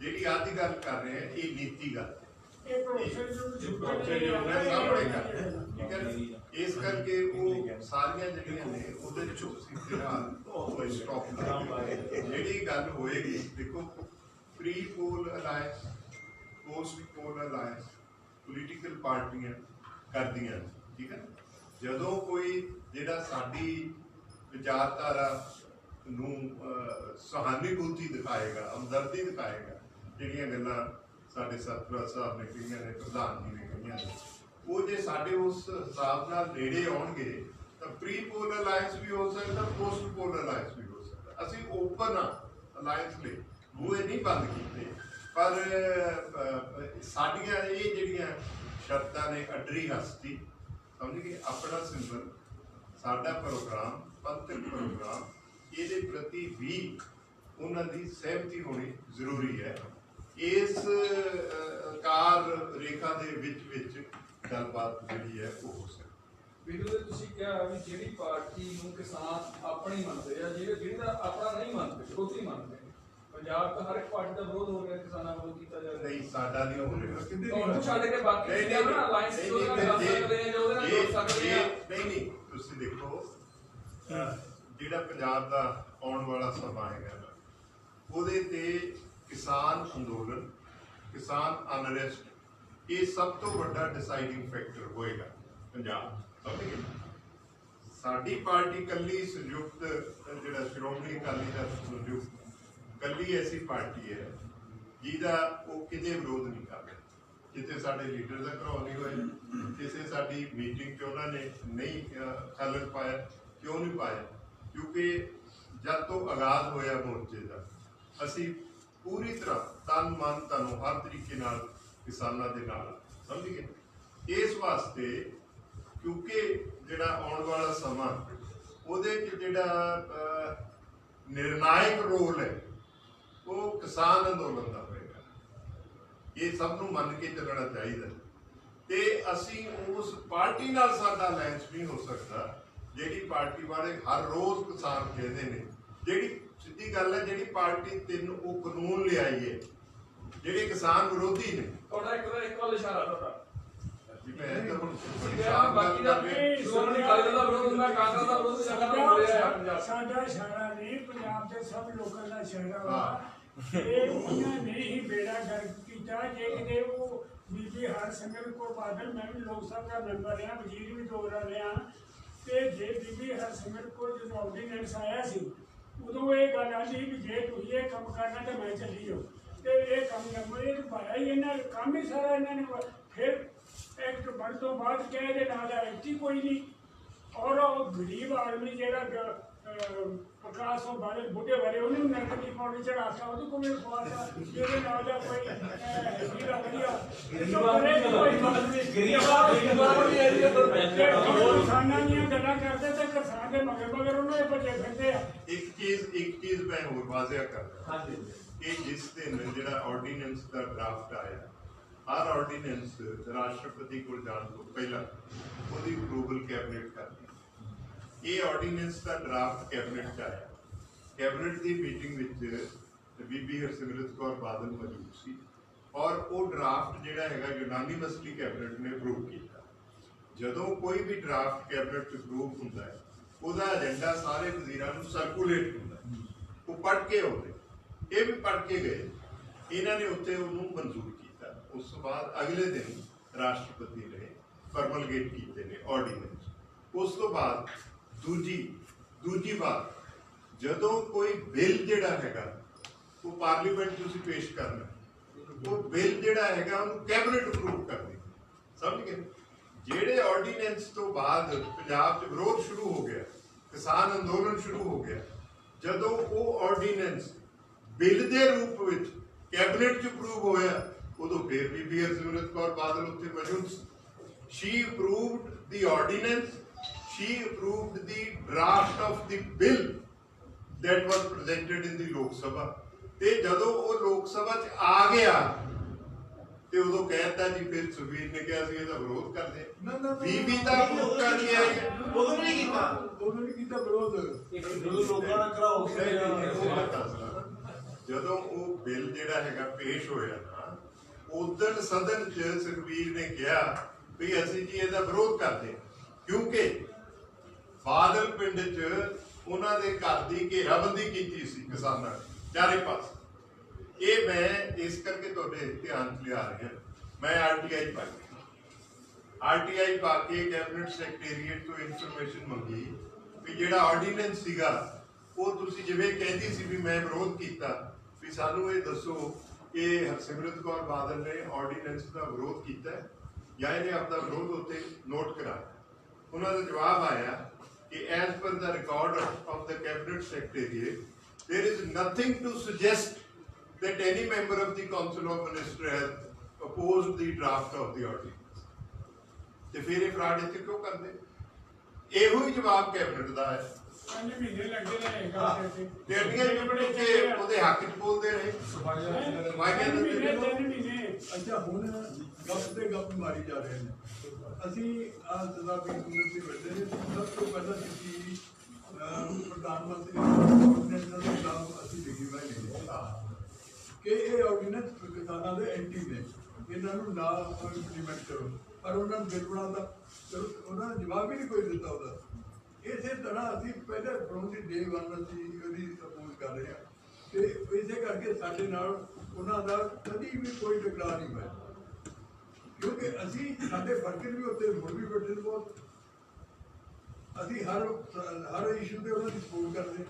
ਜਿਹੜੀ ਅੱਜ ਦੀ ਗੱਲ ਕਰ ਰਹੇ ਆ ਇਹ ਨੀਤੀ ਗੱਲ। ਇਹ? ਇਸ ਕਰਕੇ ਉਹ ਸਾਰੀਆਂ ਜਿਹੜੀਆਂ ਨੇ ਉਹਦੇ ਚ ਤੁਸੀਂ ਉਹ ਸਟਾਪ ਜਿਹੜੀ ਗੱਲ ਹੋਏਗੀ ਦੇਖੋ pre poll alliance post poll alliance political ਪਾਰਟੀਆਂ ਕਰਦੀਆਂ। ਠੀਕ ਹੈ ਜਦੋਂ ਕੋਈ ਜਿਹੜਾ ਸਾਡੀ ਵਿਚਾਰਧਾਰਾ ਨੂੰ ਅਹ, ਸਹਾਨੂਭੂਤੀ ਦਿਖਾਏਗਾ ਹਮਦਰਦੀ ਦਿਖਾਏਗਾ ਜਿਹੜੀਆਂ ਗੱਲਾਂ ਸਾਡੇ ਸਤਪੁਰਾ ਸਾਹਿਬ ਨੇ ਕਹੀਆਂ ਨੇ ਪ੍ਰਧਾਨ ਜੀ ਨੇ ਕਹੀਆਂ ਨੇ ਉਹ ਜੇ ਸਾਡੇ ਉਸ ਹਿਸਾਬ ਨਾਲ ਨੇੜੇ ਆਉਣਗੇ ਤਾਂ ਪ੍ਰੀ ਪੋਲ ਅਲਾਈਅੰਸ ਵੀ ਹੋ ਸਕਦਾ ਪੋਸਟ ਪੋਲ ਅਲਾਈਅੰਸ ਵੀ ਹੋ ਸਕਦਾ। ਅਸੀਂ ਓਪਨ ਆ ਅਲਾਈਅੰਸ ਲਈ। ਬੂਹੇ ਨਹੀਂ ਬੰਦ ਕੀਤੇ। ਪਰ ਸਾਡੀਆਂ ਇਹ ਜਿਹੜੀਆਂ ਸ਼ਰਤਾਂ ਨੇ ਅਡਰੀ ਹਸਤੀ ਸਮਝ ਗਏ? ਆਪਣਾ ਸਿੰਬਲ ਸਾਡਾ ਪ੍ਰੋਗਰਾਮ ਪੰਥਕ ਪ੍ਰੋਗਰਾਮ ਇਹਦੇ ਪ੍ਰਤੀ ਵੀ ਉਹਨਾਂ ਦੀ ਸਹਿਮਤੀ ਹੋਣੀ ਜ਼ਰੂਰੀ ਹੈ। ਇਸ ਅਹ, ਕਾਰ ਰੇਖਾ ਦੇ ਵਿੱਚ ਵਿੱਚ ਗੱਲਬਾਤ ਜਿਹੜੀ ਹੈ ਉਹ ਹੋ ਸਕਦੀ ਵੀਡੀਓ ਦੇ ਤੁਸੀਂ ਕਿਹਾ ਵੀ ਜਿਹੜੀ ਪਾਰਟੀ ਨੂੰ ਕਿਸਾਨ ਆਪਣੀ ਮੰਨਦੇ ਆ ਜਿਹੜੇ ਜਿਹੜੀ ਆਪਣਾ ਨਹੀਂ ਮੰਨਦੇ ਵਿਰੋਧੀ ਮੰਨਦੇ ਪੰਜਾਬ ਤਾਂ ਹਰ ਇੱਕ ਪਾਰਟੀ ਦਾ ਵਿਰੋਧ ਹੋ ਰਿਹਾ ਕਿਸਾਨਾਂ ਵੱਲੋਂ ਕੀਤਾ ਜਾ ਰਿਹਾ। ਨਹੀਂ ਸਾਡਾ ਨਹੀਂ ਹੋ ਰਿਹਾ। ਉਹਨੂੰ ਛੱਡ ਕੇ ਬਾਕੀ ਨਹੀਂ, ਨਹੀਂ, ਨਾ ਅਲਾਈਅੰਸ ਨਹੀਂ, ਕਰ ਜੇ- ਸਕਦੇ ਆ ਜਾਂ ਉਹਦੇ ਨਾਲ ਜੇ- ਜੁੜ ਸਕਦੇ ਆ। ਜੇ- ਨਹੀਂ ਨਹੀਂ ਤੁਸੀਂ ਦੇਖੋ ਜਿਹੜਾ ਪੰਜਾਬ ਦਾ ਆਉਣ ਵਾਲਾ ਸਮਾਂ ਹੈਗਾ ਉਹਦੇ ਤੇ ਕਿਸਾਨ ਅੰਦੋਲਨ ਕਿਸਾਨ ਅਨਰੈਸਟ ਇਹ ਸਭ ਤੋਂ ਵੱਡਾ ਡਿਸਾਈਡਿੰਗ ਫੈਕਟਰ ਹੋਏਗਾ ਪੰਜਾਬ ਸਮਝ ਸਾਡੀ ਪਾਰਟੀ ਕੱਲੀ ਸੰਯੁਕਤ ਜਿਹੜਾ ਸ਼੍ਰੋਮਣੀ ਅਕਾਲੀ ਦਲ ਸੰਯੁਕਤ ਕੱਲੀ ਐਸੀ ਪਾਰਟੀ ਹੈ ਜਿਹਦਾ ਉਹ ਕਿਤੇ ਵਿਰੋਧ ਨਹੀਂ ਕਰਦਾ ਕਿਤੇ ਸਾਡੇ ਲੀਡਰ ਦਾ ਘਰੋਂ ਨਹੀਂ ਹੋਇਆ ਕਿਸੇ ਸਾਡੀ ਮੀਟਿੰਗ 'ਚ ਉਹਨਾਂ ਨੇ ਨਹੀਂ ਅਹ, ਖਲਲ ਪਾਇਆ ਕਿਉਂ ਨਹੀਂ ਪਾਇਆ? ਕਿਉਂਕਿ ਜਦ ਤੋਂ ਆਗਾਜ਼ ਹੋਇਆ ਮੋਰਚੇ ਦਾ ਅਸੀਂ ਪੂਰੀ ਤਰ੍ਹਾਂ ਤਨ ਮਨ ਤਨ ਹਰ ਤਰੀਕੇ ਨਾਲ ਕਿਸਾਨਾਂ ਦੇ ਨਾਲ ਸਮਝ ਗਏ? ਇਸ ਵਾਸਤੇ ਕਿਉਂਕਿ ਜਿਹੜਾ ਆਉਣ ਵਾਲਾ ਸਮਾਂ ਉਹਦੇ 'ਚ ਜਿਹੜਾ ਨਿਰਣਾਇਕ ਰੋਲ ਹੈ ਉਹ ਕਿਸਾਨ ਅੰਦੋਲਨ ਦਾ ਹੋਏਗਾ। ਇਹ ਸਭ ਨੂੰ ਮੰਨ ਕੇ ਚੱਲਣਾ ਚਾਹੀਦਾ। ਤੇ ਅਸੀਂ ਉਸ ਪਾਰਟੀ ਨਾਲ ਸਾਡਾ ਅਲਾਈਅੰਸ ਨਹੀਂ ਹੋ ਸਕਦਾ, ਜਿਹੜੀ ਪਾਰਟੀ ਵਾਲੇ ਹਰ ਰੋਜ਼ ਕਿਸਾਨ ਕਹਿੰਦੇ ਨੇ, ਜਿਹੜੀ ਸਿੱਧੀ ਗੱਲ ਹੈ, ਜਿਹੜੀ ਪਾਰਟੀ ਤਿੰਨ ਉਹ ਕਾਨੂੰਨ ਲਿਆਈ ਹੈ, ਜਿਹੜੇ ਕਿਸਾਨ ਵਿਰੋਧੀ ਨੇ। ਤੁਹਾਡਾ ਇੱਕ ਇੱਕ ਵੱਲ ਇਸ਼ਾਰਾ, ਤੁਹਾਡਾ। ਇਹ ਤਾਂ ਹੁਣ ਤੁਸੀਂ ਕਿਹਾ ਬਾਕੀ ਦਾ ਅਕਾਲੀ ਦਲ ਦਾ ਵਿਰੋਧ ਹੁੰਦਾ ਕਾਂਗਰਸ ਦਾ ਵਿਰੋਧ ਸੰਗਠਨ ਹੋ ਰਿਹਾ ਹੈ। ਪੰਜਾਬ। ਸਾਡਾ ਇਸ਼ਾਰਾ ਨਹੀਂ ਪੰਜਾਬ ਦੇ ਸਭ ਲੋਕਾਂ ਦਾ ਇਸ਼ਾਰਾ ਵਾ ਇਹ ਉਹਨਾਂ ਨੇ ਹੀ ਬੇੜਾ ਗਰਕ ਕੀਤਾ। ਜੇ ਕਿਤੇ ਉਹ ਬੀਬੀ ਹਰਸਿਮਰਤ ਕੌਰ ਬਾਦਲ ਮੈਂ ਵੀ ਲੋਕ ਸਭਾ ਦਾ ਮੈਂਬਰ ਰਿਹਾ ਵਜ਼ੀਰ ਵੀ ਦੋ ਵਾਰ ਰਿਹਾ ਤੇ ਜੇ ਬੀਬੀ ਹਰਸਿਮਰਤ ਕੌਰ ਜਦੋਂ ਆਰਡੀਨੈਂਸ ਆਇਆ ਸੀ ਉਦੋਂ ਇਹ ਗੱਲ ਆਈ ਵੀ ਜੇ ਤੁਸੀਂ ਇਹ ਕੰਮ ਕਰਨਾ ਤਾਂ ਮੈਂ ਚੱਲੀ ਜਾਓ ਤੇ ਇਹ ਕੰਮ ਨਾ ਇਹ ਤਾਂ ਪਾਇਆ ਹੀ ਇਹਨਾਂ ਕੰਮ ਹੀ ਸਾਰਾ ਇਹਨਾਂ ਨੇ ਫਿਰ ਐਕਟ ਬਣ ਤੋਂ ਬਾਅਦ ਕਿਹਾ ਇਹਦੇ ਨਾਲ ਦਾ ਐਕਟ ਕੋਈ ਨਹੀਂ। ਔਰ ਉਹ ਗਰੀਬ ਆਦਮੀ ਜਿਹੜਾ ਪ੍ਰਕਾਸ਼ ਤੋਂ ਬਾਅਦ ਬੁੱਢੇ ਵਾਲੇ ਉਹਨੂੰ ਨਰਕ ਦੀ ਪੌੜੀ ਚੜਾਤਾ ਉਹਦੇ ਕੋਲ ਵੀ ਖਵਾਤਾ ਜਿਹਦੇ ਨਾਲ ਦਾ ਕੋਈ ਹੀਰਾ ਵਧੀਆ। ਗਰੀਬ ਆਦਮੀ ਗਰੀਬ ਜੀ ਉੱਧਰ ਤੇ ਉਹ ਕਿਸਾਨਾਂ ਦੀਆਂ ਗੱਲਾਂ ਕਰਦੇ ਤੇ ਕਿਸਾਨ ਦੇ ਮਗਰ ਮਗਰ ਉਹਨਾਂ ਦੇ ਭੱਜੇ ਫਿਰਦੇ ਆ। ਇੱਕ ਚੀਜ਼ ਇੱਕ ਚੀਜ਼ ਮੈਂ ਹੋਰ ਵਾਜ਼ਿਆ ਕਰਦਾ। ਹਾਂਜੀ। ਇਹ ਜਿਸ ਦਿਨ ਜਿਹੜਾ ਆਰਡੀਨੈਂਸ ਦਾ ਡਰਾਫਟ ਆਇਆ ਹਰ ਆਰਡੀਨੈਂਸ ਰਾਸ਼ਟਰਪਤੀ ਕੋਲ ਜਾਣ ਤੋਂ ਪਹਿਲਾਂ ਉਹਦੀ ਅਪਰੂਵਲ ਕੈਬਨਿਟ ਕਰਦੀ ਇਹ ਆਰਡੀਨੈਂਸ ਦਾ ਡਰਾਫਟ ਕੈਬਨਿਟ ਚ ਆਇਆ। ਕੈਬਨਿਟ ਦੀ ਮੀਟਿੰਗ ਵਿੱਚ ਬੀਬੀ ਹਰਸਿਮਰਤ ਕੌਰ ਬਾਦਲ ਮੌਜੂਦ ਸੀ ਔਰ ਉਹ ਡਰਾਫਟ ਜਿਹੜਾ ਹੈਗਾ ਯੂਨਾਨੀਮਸਲੀ ਕੈਬਨਿਟ ਨੇ ਅਪਰੂਵ ਕੀਤਾ। ਜਦੋਂ ਕੋਈ ਵੀ ਡਰਾਫਟ ਕੈਬਨਿਟ ਚ ਅਪਰੂਵ ਹੁੰਦਾ ਹੈ, ਉਹਦਾ ਏਜੰਡਾ ਸਾਰੇ ਵਜ਼ੀਰਾਂ ਨੂੰ ਸਰਕੂਲੇਟ ਹੁੰਦਾ ਉਹ ਪੜ੍ਹ ਕੇ ਆਉਂਦੇ। ਇਹ ਵੀ ਪੜ੍ਹ ਕੇ ਗਏ। ਇਹਨਾਂ ਨੇ ਉੱਥੇ ਉਹਨੂੰ ਮਨਜ਼ੂਰ ਕੀਤਾ। ਉਸ ਤੋਂ ਬਾਅਦ ਅਗਲੇ ਦਿਨ ਰਾਸ਼ਟਰਪਤੀ ਨੇ ਫਰਮਲਗੇਟ ਕੀਤੇ ਨੇ ਆਰਡੀਨੈਂਸ। ਉਸ ਤੋਂ ਬਾਅਦ ਦੂਜੀ ਦੂਜੀ ਵਾਰ ਜਦੋਂ ਕੋਈ ਬਿੱਲ ਜਿਹੜਾ ਹੈਗਾ, ਉਹ ਪਾਰਲੀਮੈਂਟ ਤੁਸੀਂ ਪੇਸ਼ ਕਰਨਾ, ਉਹ ਬਿੱਲ ਜਿਹੜਾ ਹੈਗਾ, ਉਹਨੂੰ ਕੈਬਨਿਟ ਅਪਰੂਵ ਕਰਦੀ ਸਮਝ ਗਏ? ਜਿਹੜੇ ਆਰਡੀਨੈਂਸ ਤੋਂ ਬਾਅਦ ਪੰਜਾਬ 'ਚ ਵਿਰੋਧ ਸ਼ੁਰੂ ਹੋ ਗਿਆ, ਕਿਸਾਨ ਅੰਦੋਲਨ ਸ਼ੁਰੂ ਹੋ ਗਿਆ, ਜਦੋਂ ਉਹ ਆਰਡੀਨੈਂਸ ਬਿੱਲ ਦੇ ਰੂਪ ਵਿੱਚ ਕੈਬਨਿਟ 'ਚ ਅਪਰੂਵ ਹੋਇਆ ਉਦੋਂ ਫਿਰ ਬੀਬੀ ਹਰਸਿਮਰਤ ਕੌਰ ਬਾਦਲ ਉੱਥੇ ਮੌਜੂਦ ਸੀ। She approved the ordinance she approved the draft of the bill that was presented in the ਲੋਕ ਸਭਾ ਤੇ ਜਦੋਂ ਉਹ ਲੋਕ ਸਭਾ ਚ ਆ ਗਿਆ ਤੇ ਉਦੋਂ ਕਹਿਤਾ ਜੀ ਫਿਰ ਸੁਖਬੀਰ ਨੇ ਕਿਹਾ ਸੀ ਇਹਦਾ ਵਿਰੋਧ ਕਰਦੇ ਨਾ, ਨਾ, ਨਾ, ਬੀਬੀ ਦਾ ਵਿਰੋਧ ਕਰ ਗਿਆ ਹੈ। ਉਦੋਂ ਨਹੀਂ ਕੀਤਾ। ਉਹਨਾਂ ਨੇ ਕੀਤਾ ਵਿਰੋਧ। ਜਦੋਂ ਲੋਕਾਂ ਦਾ ਘਰਾਓ ਨਹੀਂ, ਨਹੀਂ। ਜਦੋਂ ਉਹ ਬਿੱਲ ਜਿਹੜਾ ਹੈਗਾ ਪੇਸ਼ ਹੋਇਆ ਉਦੋਂ ਸਦਨ ਚ ਸੁਖਬੀਰ ਨੇ ਕਿਹਾ ਵੀ ਅਸੀਂ ਜੀ ਇਹਦਾ ਵਿਰੋਧ ਕਰਦੇ ਕਿਉਂਕਿ ਬਾਦਲ ਪਿੰਡ ਚ ਉਹਨਾਂ ਦੇ ਘਰ ਦੀ ਘੇਰਾਬੰਦੀ ਕੀਤੀ ਸੀ ਕਿਸਾਨਾਂ ਨੇ, ਚਾਰੇ ਪਾਸੇ। ਇਹ ਮੈਂ ਇਸ ਕਰਕੇ ਤੁਹਾਡੇ ਧਿਆਨ 'ਚ ਲਿਆ ਰਿਹਾ। ਮੈਂ ਆਰਟੀਆਈ ਪਾ ਕੇ। ਆਰਟੀਆਈ ਪਾ ਕੇ ਕੈਬਨਿਟ ਸੈਕਟਰੀਏਟ ਤੋਂ ਇਨਫੋਰਮੇਸ਼ਨ ਮੰਗੀ ਵੀ ਜਿਹੜਾ ਆਰਡੀਨੈਂਸ ਸੀਗਾ, ਉਹ ਤੁਸੀਂ ਜਿਵੇਂ ਕਹਿੰਦੀ ਸੀ ਵੀ ਮੈਂ ਵਿਰੋਧ ਕੀਤਾ, ਵੀ ਸਾਨੂੰ ਇਹ ਦੱਸੋ ਕਿ ਹਰਸਿਮਰਤ ਕੌਰ ਬਾਦਲ ਨੇ ਆਰਡੀਨੈਂਸ ਦਾ ਵਿਰੋਧ ਕੀਤਾ ਜਾਂ ਇਹਨੇ ਆਪਣਾ ਵਿਰੋਧ ਉੱਤੇ ਨੋਟ ਕਰਾਇਆ ਉਹਨਾਂ ਦਾ ਜਵਾਬ ਆਇਆ ਕਿ as per the record of the cabinet secretariat there is nothing to suggest that any member of the council of minister has opposed the draft of the ordinance. ਤੇ ਫਿਰ ਇਹ ਫਰਾਡ ਇੱਥੇ ਕਿਉਂ ਕਰਦੇ? ਇਹੋ ਹੀ ਜਵਾਬ ਕੈਬਨਿਟ ਦਾ ਹੈ। ਪੰਜ ਮਹੀਨੇ ਲੱਗੇ ਰਹੇ ਗੱਲ ਤੇ ਤੇ ਅੱਡੀਆਂ ਜਿਹੜੇ ਕਿ ਉਹਦੇ ਹੱਕ 'ਚ ਬੋਲਦੇ ਰਹੇ। ਪੰਜ ਸਮਾਜਿਕ ਮਹੀਨੇ ਤਿੰਨ ਮਹੀਨੇ। ਅੱਛਾ ਹੁਣ ਗੱਪ ਤੇ ਗੱਪ ਮਾਰੀ ਜਾ ਰਹੇ ਨੇ। ਅਸੀਂ ਆ ਸਦਾ ਵੀ ਸੁਣਨ ਤੇ ਬੈਠੇ ਨੇ। ਸਭ ਤੋਂ ਪਹਿਲਾਂ ਕੀਤੀ ਪ੍ਰਧਾਨ ਮੰਤਰੀ ਆਰਡੀਨੈਂਸ ਦਾ ਨਾਮ ਅਸੀਂ ਲਿਖੀ ਮੈਂ ਨਹੀਂ ਕਿ ਇਹ ਆਰਡੀਨੈਂਸ ਕਿਸਾਨਾਂ ਦੇ ਐਂਟੀ ਨੇ। ਇਹਨਾਂ ਨੂੰ ਨਾ ਇੰਪਲੀਮੈਂਟ ਕਰੋ। ਪਰ ਉਹਨਾਂ ਨੂੰ ਬਿੱਲ ਬਣਾਉਂਦਾ ਉਹਨਾਂ ਨੇ ਜਵਾਬ ਵੀ ਨਹੀਂ ਕੋਈ ਦਿੱਤਾ ਉਹਦਾ। ਇਸੇ ਤਰ੍ਹਾਂ ਅਸੀਂ ਪਹਿਲੇ ਫਰੋਮ ਦੀ ਡੇ ਵਨ ਅਸੀਂ ਉਹਦੀ ਸਪੋਰਟ ਕਰ ਰਹੇ ਹਾਂ। ਤੇ ਇਸੇ ਕਰਕੇ ਸਾਡੇ ਨਾਲ ਉਹਨਾਂ ਦਾ ਕਦੀ ਵੀ ਕੋਈ ਟਕਰਾਅ ਨਹੀਂ ਹੋਇਆ। ਕਿਉਂਕਿ ਅਸੀਂ, ਸਾਡੇ ਵਰਕਰ ਵੀ ਉੱਤੇ ਮੁੜ ਵੀ ਬੈਠੇ ਨੇ ਬਹੁਤ। ਅਸੀਂ ਹਰ ਹਰ ਇਸ਼ੂ ਤੇ ਉਹਨਾਂ ਦੀ ਸਪੋਰਟ ਕਰਦੇ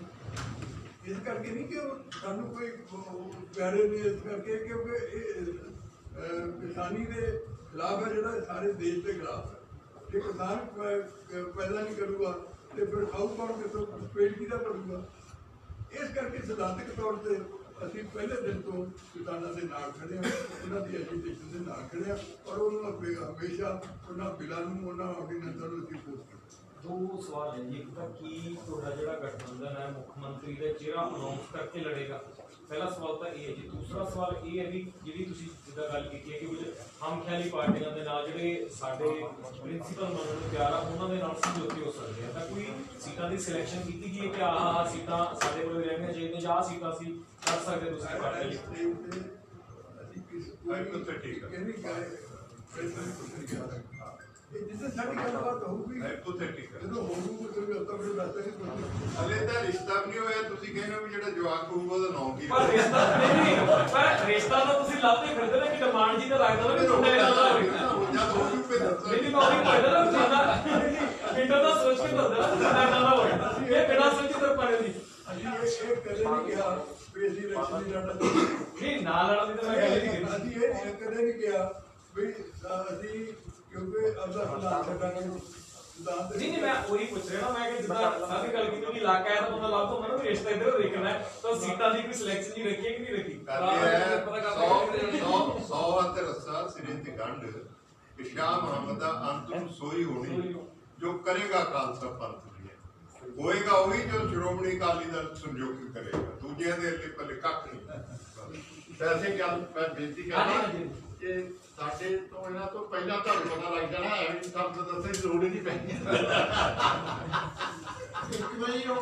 ਇਸ ਕਰਕੇ ਨਹੀਂ ਕਿ ਉਹ ਸਾਨੂੰ ਕੋਈ ਉਹ ਪਿਆਰੇ ਨੇ ਇਸ ਕਰਕੇ ਕਿਉਂਕਿ ਇਹ ਕਿਸਾਨੀ ਦੇ ਖਿਲਾਫ ਹੈ ਜਿਹੜਾ ਸਾਰੇ ਦੇਸ਼ ਦੇ ਖਿਲਾਫ ਹੈ। ਜੇ ਕਿਸਾਨ ਪ- ਪੈਦਾ ਨਹੀਂ ਕਰੂਗਾ ਤੇ ਫਿਰ ਖਾਊ ਕੌਣ ਕਿਤੋਂ ਪੇਟ ਕਿਹਦਾ ਭਰੂਗਾ? ਇਸ ਕਰਕੇ ਸਿਧਾਂਤਕ ਤੌਰ ਤੇ ਅਸੀਂ ਪਹਿਲੇ ਦਿਨ ਤੋਂ ਕਿਸਾਨਾਂ ਦੇ ਨਾਲ ਖੜੇ ਹਾਂ, ਉਹਨਾਂ ਦੀ ਐਜੀਟੇਸ਼ਨ ਦੇ ਨਾਲ ਖੜੇ ਹਾਂ ਔਰ ਉਹਨਾਂ ਨੂੰ ਹਮੇਸ਼ਾ ਉਹਨਾਂ ਬਿੱਲਾਂ ਨੂੰ, ਉਹਨਾਂ ਆਰਡੀਨੈਂਸਾਂ ਨੂੰ ਅਸੀਂ ਪੋਸਟ ਕਰਦੇ ਦੋ ਸਵਾਲ ਹੈ ਜੀ, ਇੱਕ ਤਾਂ ਕੀ ਤੁਹਾਡਾ ਜਿਹੜਾ ਗਠਬੰਧਨ ਹੈ ਮੁੱਖ ਮੰਤਰੀ ਦਾ ਚਿਹਰਾ ਅਨਾਉਂਸ ਕਰਕੇ ਲੜੇਗਾ? ਪਹਿਲਾ ਸਵਾਲ ਤਾਂ ਇਹ ਹੈ ਜੀ। ਦੂਸਰਾ ਸਵਾਲ ਇਹ ਹੈ ਵੀ ਜਿਹੜੀ ਤੁਸੀਂ ਜਿੱਦਾਂ ਗੱਲ ਕੀਤੀ ਹੈ ਕਿ ਕੁਝ ਹਮਖਿਆਲੀ ਪਾਰਟੀਆਂ ਦੇ ਨਾਲ ਜਿਹੜੇ ਸਾਡੇ ਪ੍ਰਿੰਸੀਪਲ ਮੰਨਣ ਨੂੰ ਤਿਆਰ ਆ ਉਹਨਾਂ ਦੇ ਨਾਲ ਸਮਝੌਤੇ ਹੋ ਸਕਦੇ ਆ। ਤਾਂ ਕੋਈ ਸੀਟਾਂ ਦੀ ਸਿਲੈਕਸ਼ਨ ਕੀਤੀ ਗਈ ਹੈ ਕਿ ਆਹ ਆਹ ਸੀਟਾਂ ਸਾਡੇ ਕੋਲ ਰਹਿਣੀਆਂ ਚਾਹੀਦੀਆਂ ਜਾਂ ਆਹ ਸੀਟਾਂ ਅਸੀਂ ਕਰ ਸਕਦੇ ਦੂਸਰੀ ਪਾਰਟੀ ਲਈ ਇਸ ਤੇ ਅਸੀਂ ਜਿੱਥੇ ਸਾਡੀ ਗੱਲਬਾਤ ਹੋਊਗੀ ਹਾਈਪੋਥੈਟਿਕਲ ਜਦੋਂ ਹੋਊਗੀ ਕੋਈ ਉੱਤਰ ਪ੍ਰਦੇਸ਼ ਦੱਸਦਾ ਨਹੀਂ ਕੋਈ ਹਲੇ ਤਾਂ ਰਿਸ਼ਤਾ ਵੀ ਨਹੀਂ ਹੋਇਆ ਤੁਸੀਂ ਕਹਿੰਦੇ ਹੋ ਵੀ ਜਿਹੜਾ ਜਵਾਕ ਹੋਊਗਾ ਉਹਦਾ ਨਾਮ ਕੀ ਪਰ ਰਿਸ਼ਤਾ ਨਹੀਂ ਨਹੀਂ ਪਰ ਰਿਸ਼ਤਾ ਤਾਂ ਤੁਸੀਂ ਲੱਭਦੇ ਫਿਰਦੇ ਨੇ ਕਿ ਡਿਮਾਂਡ ਜੀ ਤਾਂ ਲੱਗਦਾ ਨਾ ਵੀ ਤੁਹਾਡੇ ਨਾਲ ਦਾ ਹੋਵੇ ਜਦ ਹੋ ਜੂ ਫਿਰ ਨਹੀਂ ਨਹੀਂ ਮੈਂ ਉਹੀ ਪੁੱਛਦਾ ਨਾ ਸਾਡਾ ਇੰਟਰ ਦਾ ਸੋਚ ਕੇ ਦੱਸਦਾ ਨਾ ਤੁਹਾਡਾ ਨਾਲ ਹੋਵੇ ਇਹ ਬਿਨਾਂ ਸੋਚੇ ਤਾਂ ਪੜੇ ਨਹੀਂ ਅਸੀਂ ਇਹ ਕਦੇ ਨਹੀਂ ਕਿਹਾ ਵੀ ਅਸੀਂ ਨਹੀਂ ਲੜਨਾ ਨਹੀਂ ਨਾਲ ਵਾਲਾ ਦੀ ਤਾਂ ਮੈਂ ਗੱਲ ਹੀ ਨਹੀਂ ਕੀਤੀ ਅਸੀਂ ਇਹ ਕਦੇ ਨਹੀਂ ਕਿਹਾ ਵੀ ਅਸੀਂ ਕਿਉਂਕਿ ਨਹੀਂ ਨਹੀਂ ਮੈਂ ਉਹੀ ਪੁੱਛ ਰਿਹਾ ਨਾ ਮੈਂ ਕਿ ਜਿੱਦਾਂ ਸਾਡੀ ਗੱਲ ਕੀਤੀ ਕਿ ਇਲਾਕਾ ਹੈ ਤਾਂ ਬੰਦਾ ਲੱਭ ਹੁੰਦਾ ਨਾ ਵੀ ਰਿਸ਼ਤਾ ਇੱਧਰ ਦੇਖਣਾ ਹੈ ਤਾਂ ਸੀਟਾਂ ਦੀ ਕੋਈ ਸਿਲੈਕਸ਼ਨ ਨਹੀਂ ਰੱਖੀ ਹੈ ਕਿ ਨਹੀਂ ਰੱਖੀ? ਗੱਲ ਇਹ ਹੈ 100 100 100 ਹੱਥ ਰੱਸਾ ਸਿਰੇ ਤੇ ਗੰਢ ਕਿ ਸ਼ਾਹ ਮੁਹੰਮਦ ਦਾ ਅੰਤ ਨੂੰ ਸੋਈ ਹੋਣੀ ਜੋ ਕਰੇਗਾ ਖਾਲਸਾ ਪੰਥ ਦੀ ਹੈ। ਹੋਏਗਾ ਉਹੀ ਜੋ ਸ਼੍ਰੋਮਣੀ ਅਕਾਲੀ ਦਲ ਸੰਯੋਗ ਕਰੇਗਾ ਦੂਜਿਆਂ ਦੇ ਅੱਲੇ ਪੱਲੇ ਕੱਖ ਨਹੀਂ। ਵੈਸੇ ਗੱਲ ਮੈਂ ਬੇਨਤੀ ਕਰਦਾ। ਕਿ ਸਾਡੇ ਤੋਂ ਇਹਨਾਂ ਤੋਂ ਪਹਿਲਾਂ ਤੁਹਾਨੂੰ ਪਤਾ ਲੱਗ ਜਾਣਾ ਐਵੇਂ ਸ਼ਬਦ ਦੱਸਣ ਦੀ ਲੋੜ ਹੀ ਨਹੀਂ ਪੈਣੀ ਇੱਕ ਵਾਰੀ ਉਹ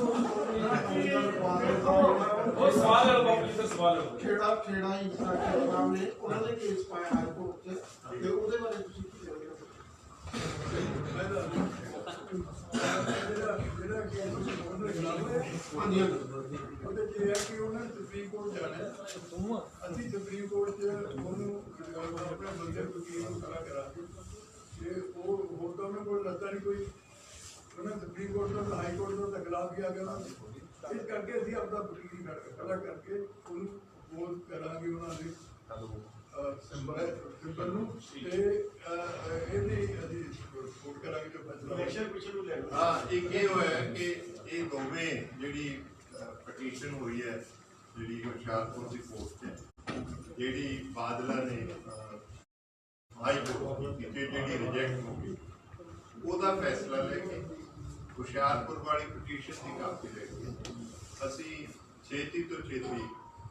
ਸਵਾਲ ਹੈ ਬਾਬੂ ਜੀ ਸਵਾਲ ਹੈ ਖੇੜਾ ਖੇੜਾ ਇੰਸਟ੍ਰਕਟਰ ਸਾਹਿਬ ਨੇ ਉਹਨਾਂ ਨੇ ਕੇਸ ਪਾਇਆ ਹਾਈ ਕੋਰਟ 'ਚ ਤੇ ਉਹਦੇ ਬਾਰੇ ਤੁਸੀਂ ਕੀ ਕਹਿੰਦੇ ਹੋ ਹਾਂਜੀ ਉਹਦੇ ਚ ਹੈ ਕਿ ਉਹਨਾਂ ਸੁਪਰੀਮ ਕੋਰਟ ਜਾਣਾ ਹੈ। ਅਸੀਂ ਸੁਪਰੀਮ ਕੋਰਟ ਚ ਉਹਨੂੰ ਆਪਣੇ ਬੰਦੇ ਵਕੀਲ ਨੂੰ ਖੜਾ ਕਰਾਂਗੇ ਤੇ ਉਹ ਹੋਰ ਤਾਂ ਉਹਨਾਂ ਕੋਲ ਲੱਤਾਂ ਨਹੀਂ ਕੋਈ ਉਹਨਾਂ ਸੁਪਰੀਮ ਕੋਰਟ ਤੋਂ ਹਾਈ ਕੋਰਟ ਤੋਂ ਖਿਲਾਫ ਗਿਆ ਗਿਆ ਇਸ ਕਰਕੇ ਅਸੀਂ ਆਪਦਾ ਵਕੀਲ ਖੜਾ- ਕਰਕੇ ਉਹਨੂੰ ਉਹ ਕਰਾਂਗੇ ਉਹਨਾਂ ਦੇ ਸਿੰਬਲ ਨੂੰ ਤੇ ਇਹਦੀ ਅਸੀਂ ਸਪੋਰਟ ਕਰਾਂਗੇ ਜੋ ਫੈਸਲਾ ਇਲੈਕਸ਼ਨ ਪਿੱਛੇ ਨੂੰ ਲੈ ਹਾਂ ਇੱਕ ਇਹ ਹੋਇਆ ਕਿ ਇਹ ਦੋਵੇਂ ਜਿਹੜੀ ਪਟੀਸ਼ਨ ਹੋਈ ਹੈ ਜਿਹੜੀ ਹੁਸ਼ਿਆਰਪੁਰ ਦੀ ਕੋਰਟ 'ਚ ਜਿਹੜੀ ਬਾਦਲਾ ਨੇ ਹਾਈ ਕੋਰਟ ਕੀਤੀ ਜਿਹੜੀ ਰਿਜੈਕਟ ਹੋ ਗਈ ਉਹਦਾ ਫੈਸਲਾ ਲੈ ਕੇ ਹੁਸ਼ਿਆਰਪੁਰ ਵਾਲੀ ਪਟੀਸ਼ਨ ਦੀ ਕਾਪੀ ਲੈ ਕੇ ਅਸੀਂ ਛੇਤੀ ਤੋਂ ਛੇਤੀ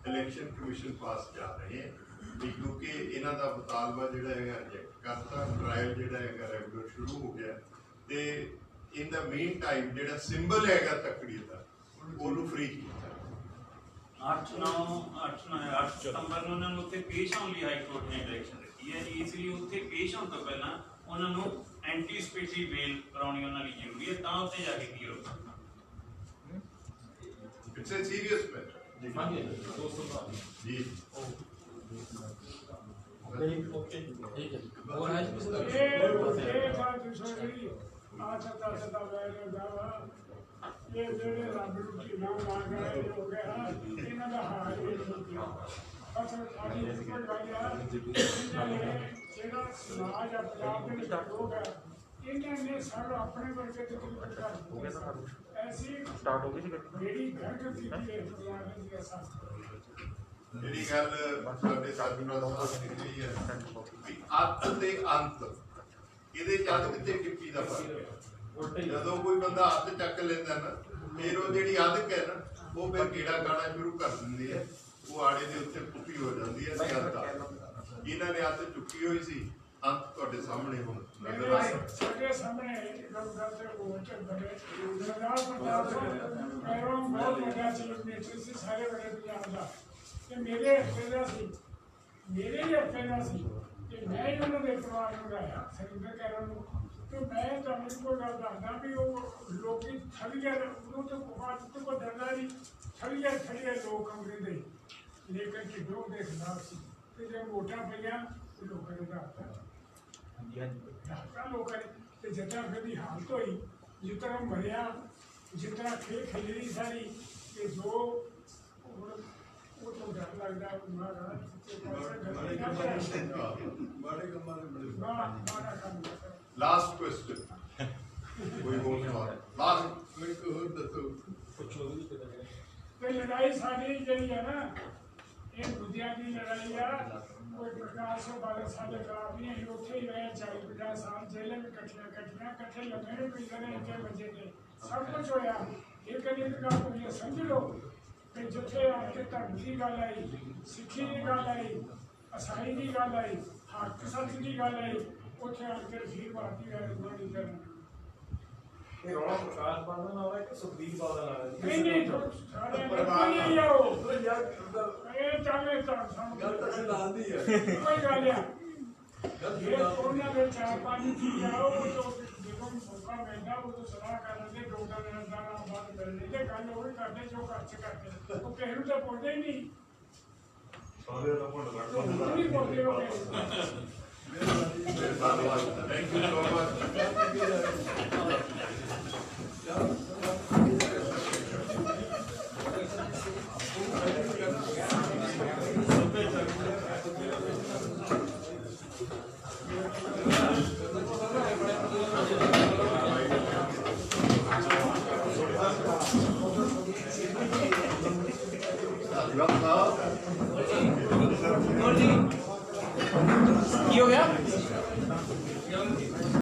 ਇਲੈਕਸ਼ਨ ਕਮਿਸ਼ਨ ਪਾਸ ਜਾ ਰਹੇ ਹਾਂ ਵੀ ਕਿਉਂਕਿ ਇਹਨਾਂ ਦਾ ਮੁਤਾਲਬਾ ਜਿਹੜਾ ਹੈਗਾ ਰਿਜੈਕਟ ਕਰਤਾ ਟ੍ਰਾਇਲ ਜਿਹੜਾ ਹੈਗਾ ਰੈਗੂਲਰ ਸ਼ੁਰੂ ਹੋ ਗਿਆ ਤੇ ਇਨ ਦਾ ਮੀਨ ਟਾਈਮ ਜਿਹੜਾ ਸਿੰਬਲ ਹੈਗਾ ਤੱਕੜੀ ਦਾ ਉਹਨੂੰ ਫ੍ਰੀ ਕੀਤਾ। 8 9 8 9 8 ਸਤੰਬਰ ਨੂੰ ਉਹਨਾਂ ਨੂੰ ਉੱਥੇ ਪੇਸ਼ ਹੋਣ ਲਈ ਹਾਈ ਕੋਰਟ ਨੇ ਡਾਇਰੈਕਸ਼ਨ ਦਿੱਤੀ ਹੈ ਇਸ ਲਈ ਉੱਥੇ ਪੇਸ਼ ਹੋਣ ਤੋਂ ਪਹਿਲਾਂ ਉਹਨਾਂ ਨੂੰ ਐਂਟੀਸਪੇਟਰੀ ਬੇਲ ਕਰਾਉਣੀ ਉਹਨਾਂ ਲਈ ਜ਼ਰੂਰੀ ਹੈ ਤਾਂ ਉੱਥੇ ਜਾ ਕੇ ਕੀ ਹੋਊਗਾ ਇਟਸ ਅ ਸੀਰੀਅਸ ਮੈਟਰ ਜੀ। ਜੀ? ਇਹ ਇਹ ਬਾਤ ਸੁਣੀ ਆ ਸਤਾ ਸਤਾ ਵੈਰ ਜਾਵਾ ਇਹ ਜਿਹੜੇ ਰੱਬ ਨੂੰ ਕੀ ਨਾਮ ਲਾ ਗਏ ਹੋ ਗਿਆ ਇਹਨਾਂ ਦਾ ਹਾਲ ਇਹ ਨਹੀਂ ਅਸਲ ਸਾਡੀ ਕੋਈ ਗੱਲ ਆ ਇਹਨਾਂ ਨੇ ਜਿਹੜਾ ਸਮਾਜ ਆ ਪੰਜਾਬ ਦੇ ਵਿੱਚ ਲੋਕ ਆ ਇਹਨਾਂ ਨੇ ਸਭ ਆਪਣੇ ਵਰਗੇ ਤੇ ਕੋਈ ਕਰ ਹੋ ਗਿਆ ਤਾਂ ਐਸੀ ਸਟਾਰਟ ਹੋ ਗਈ ਸੀ ਗੱਡੀ ਜਿਹੜੀ ਘਰ ਕੀਤੀ ਹੈ ਪੰਜਾਬ ਦੇ ਅਸਾਂ ਜਿਹੜੀ ਗੱਲ ਸਾਡੇ ਸਾਥੀ ਨਾਲ ਸਾਥ ਨਿਕਲੀ ਹੈ, ਵੀ ਅੱਤ ਤੇ ਅੰਤ, ਇਹਦੇ ਜਦ ਕਿਤੇ ਟਿੱਪੀ ਦਾ ਫ਼ਰਕ ਹੈ? ਜਦੋਂ ਕੋਈ ਬੰਦਾ ਹੱਥ ਚੱਕ ਲੈਂਦਾ ਨਾ, ਫਿਰ ਉਹ ਜਿਹੜੀ ਅਦਕ ਹੈ ਨਾ, ਉਹ ਫਿਰ ਕੀੜਾ ਕਾਣਾ ਸ਼ੁਰੂ ਕਰ ਦਿੰਦੀ ਹੈ ਉਹ ਆੜੇ ਦੇ ਉੱਤੇ ਪੁੱਪੀ ਹੋ ਜਾਂਦੀ ਹੈ ਸਿਆਸਤ ਇਹਨਾਂ ਨੇ ਹੱਥ ਚੁੱਕੀ ਹੋਈ ਸੀ, ਅੰਤ ਤੁਹਾਡੇ ਸਾਹਮਣੇ ਹੁਣ ਨਜ਼ਰ ਆ ਸਾਡੇ ਸਾਹਮਣੇ ਗੱਲ ਗੱਲ ਤੇ ਉਹ ਚੱਲ ਬੜੇ ਸਰਦਾਰ ਪ੍ਰਤਾਪ ਪੈਰੋਂ ਬਹੁਤ ਵੱਡਾ ਚੀਫ ਸੀ, ਸਾਰੇ ਬੜੇ ਪੰਜਾਬ ਦਾ। ਤੇ ਮੇਰੇ ਹੱਥੇ ਦਾ ਸੀ ਮੇਰੇ ਹੀ ਹੱਥੇ ਦਾ ਸੀ ਤੇ ਮੈਂ ਹੀ ਉਹਨਾਂ ਦੇ ਪਰਿਵਾਰ ਨੂੰ ਲਾਇਆ ਸਰਿੰਦਰ ਕੈਰਨ ਨੂੰ। ਤੇ ਮੈਂ ਤੁਹਾਨੂੰ ਕੋਈ ਗੱਲ ਦੱਸਦਾ ਵੀ ਉਹ ਲੋਕੀ ਠੱਗੀਆਂ ਉਹਨੂੰ ਤਾਂ ਬਾਤ ਤੋਂ ਕੋਈ ਡਰਦਾ ਨਹੀਂ ਠੱਗੀਆਂ ਠੱਗੀਆਂ ਲੋਕ ਅੰਗਰੇਜ਼ ਦੇ। ਲੇਕਿਨ ਕਿ ਦੋ ਦੇ ਖਿਲਾਫ ਸੀ ਤੇ ਜੇ ਵੋਟਾਂ ਪਈਆਂ ਲੋਕਾਂ ਨੇ ਦੱਸਤਾ ਡਾਕਟਰ ਲੋਕਾਂ ਨੇ। ਤੇ ਜਿੱਦਾਂ ਫਿਰ ਦੀ ਹਾਲਤ ਹੋਈ ਜਿਸ ਤਰ੍ਹਾਂ ਮਰਿਆ ਜਿਸ ਤਰ੍ਹਾਂ ਖੇ ਖੇਲੀ ਸਾਰੀ ਤੇ ਜੋ ਤੋਂ ਡਰ ਲੱਗਦਾ ਮਹਾਰਾਜ ਤੇ ਪਾਸੇ ਗਲਤੀ ਨਾ ਕਰੇ ਮਾੜੇ ਕੰਮਾਂ ਦੇ ਬੜੇ ਨਾ ਮਾੜਾ ਕੰਮ ਨਾ ਕਰੇ ਲਾਸਟ ਕੁਐਸਚਨ ਕੋਈ ਹੋਰ ਸਵਾਲ ਲਾਸਟ ਕੋਈ ਇੱਕ ਹੋਰ ਦੱਸੋ ਪੁੱਛੋ ਵੀ ਕਿਤੇ ਗਏ ਤੇ ਲੜਾਈ ਸਾਡੀ ਜਿਹੜੀ ਹੈ ਨਾ ਇਹ ਦੂਜਿਆਂ ਦੀ ਲੜਾਈ ਆ ਕੋਈ ਪ੍ਰਕਾਸ਼ ਉਹ ਬਾਰੇ ਸਾਡੇ ਖਿਲਾਫ ਨਹੀਂ ਅਸੀਂ ਉੱਥੇ ਹੀ ਰਹੇ 40 50 ਸਾਲ ਜੇਲ੍ਹਾਂ ਵਿੱਚ ਇਕੱਠੀਆਂ ਇਕੱਠੀਆਂ ਇਕੱਠੇ ਲੰਮੇ ਵੀ ਪੀ ਰਹੇ ਇੱਥੇ ਬੱਚੇ ਨੇ ਸਭ ਕੁਝ ਹੋਇਆ। ਇਹ ਕਦੀ ਇੱਕ ਗੱਲ ਹੋਈ ਹੈ, ਸਮਝ ਲਓ ਕਿ ਜਿੱਥੇ ਆ ਕੇ ਧਰਮ ਦੀ ਗੱਲ ਆਈ ਸਿੱਖੀ ਦੀ ਗੱਲ ਆਈ ਅਸਾਈ ਦੀ ਗੱਲ ਆਈ ਹੱਕ ਸੱਚ ਦੀ ਗੱਲ ਆਈ ਉੱਥੇ ਆ ਕੇ ਫਿਰ ਭਾਰਤੀ ਰਾਜਧਾਨੀ ਕਰਨ ਇਹ ਰੌਲਾ ਪ੍ਰਕਾਸ਼ ਬਾਦਲ ਨਾਲ ਹੈ ਕਿ ਸੁਖਬੀਰ ਬਾਦਲ ਨਾਲ ਹੈ ਨਹੀਂ ਨਹੀਂ ਸਾਰੇ ਪਰਿਵਾਰ ਨਾਲ। ਨਹੀਂ ਆਓ ਯਾਰ ਇਹ ਚਾਲੇ ਤਾਂ ਸਾਨੂੰ ਗੱਲ ਤਾਂ ਸਿਧਾਂਤ ਦੀ ਹੈ ਕੋਈ ਗੱਲ ਆ ਗੱਲ ਇਹ ਕੋਰੋਨਾ ਦੇ ਚਾਰ ਪੰਜ ਚੀਜ਼ ਆ ਉਹ ਤੋਂ ਮੌਕਾ ਮਿਲਦਾ ਉਹ ਤੋਂ ਸਲਾਹ ਕਰਨ ਦੇ ਡਾਕਟਰ ਨੇ ਦਾ ਨਾਮ ਬਾਤ ਕਰਨੇ ਤੇ ਗੱਲ ਉਹ ਹੀ ਕਰਦੇ ਜੋ ਖਰਚ ਕਰਦੇ। ਉਹ ਕਿਸੇ ਨੂੰ ਤਾਂ ਪੁੱਛਦੇ ਹੀ ਨਹੀਂ। ਸਾਰੇ ਦਾ ਭੁੰਡ ਉਹ ਨਹੀਂ ਪੁੱਛਦੇ ਉਹ ਧੰਨਵਾਦ। Thank you so much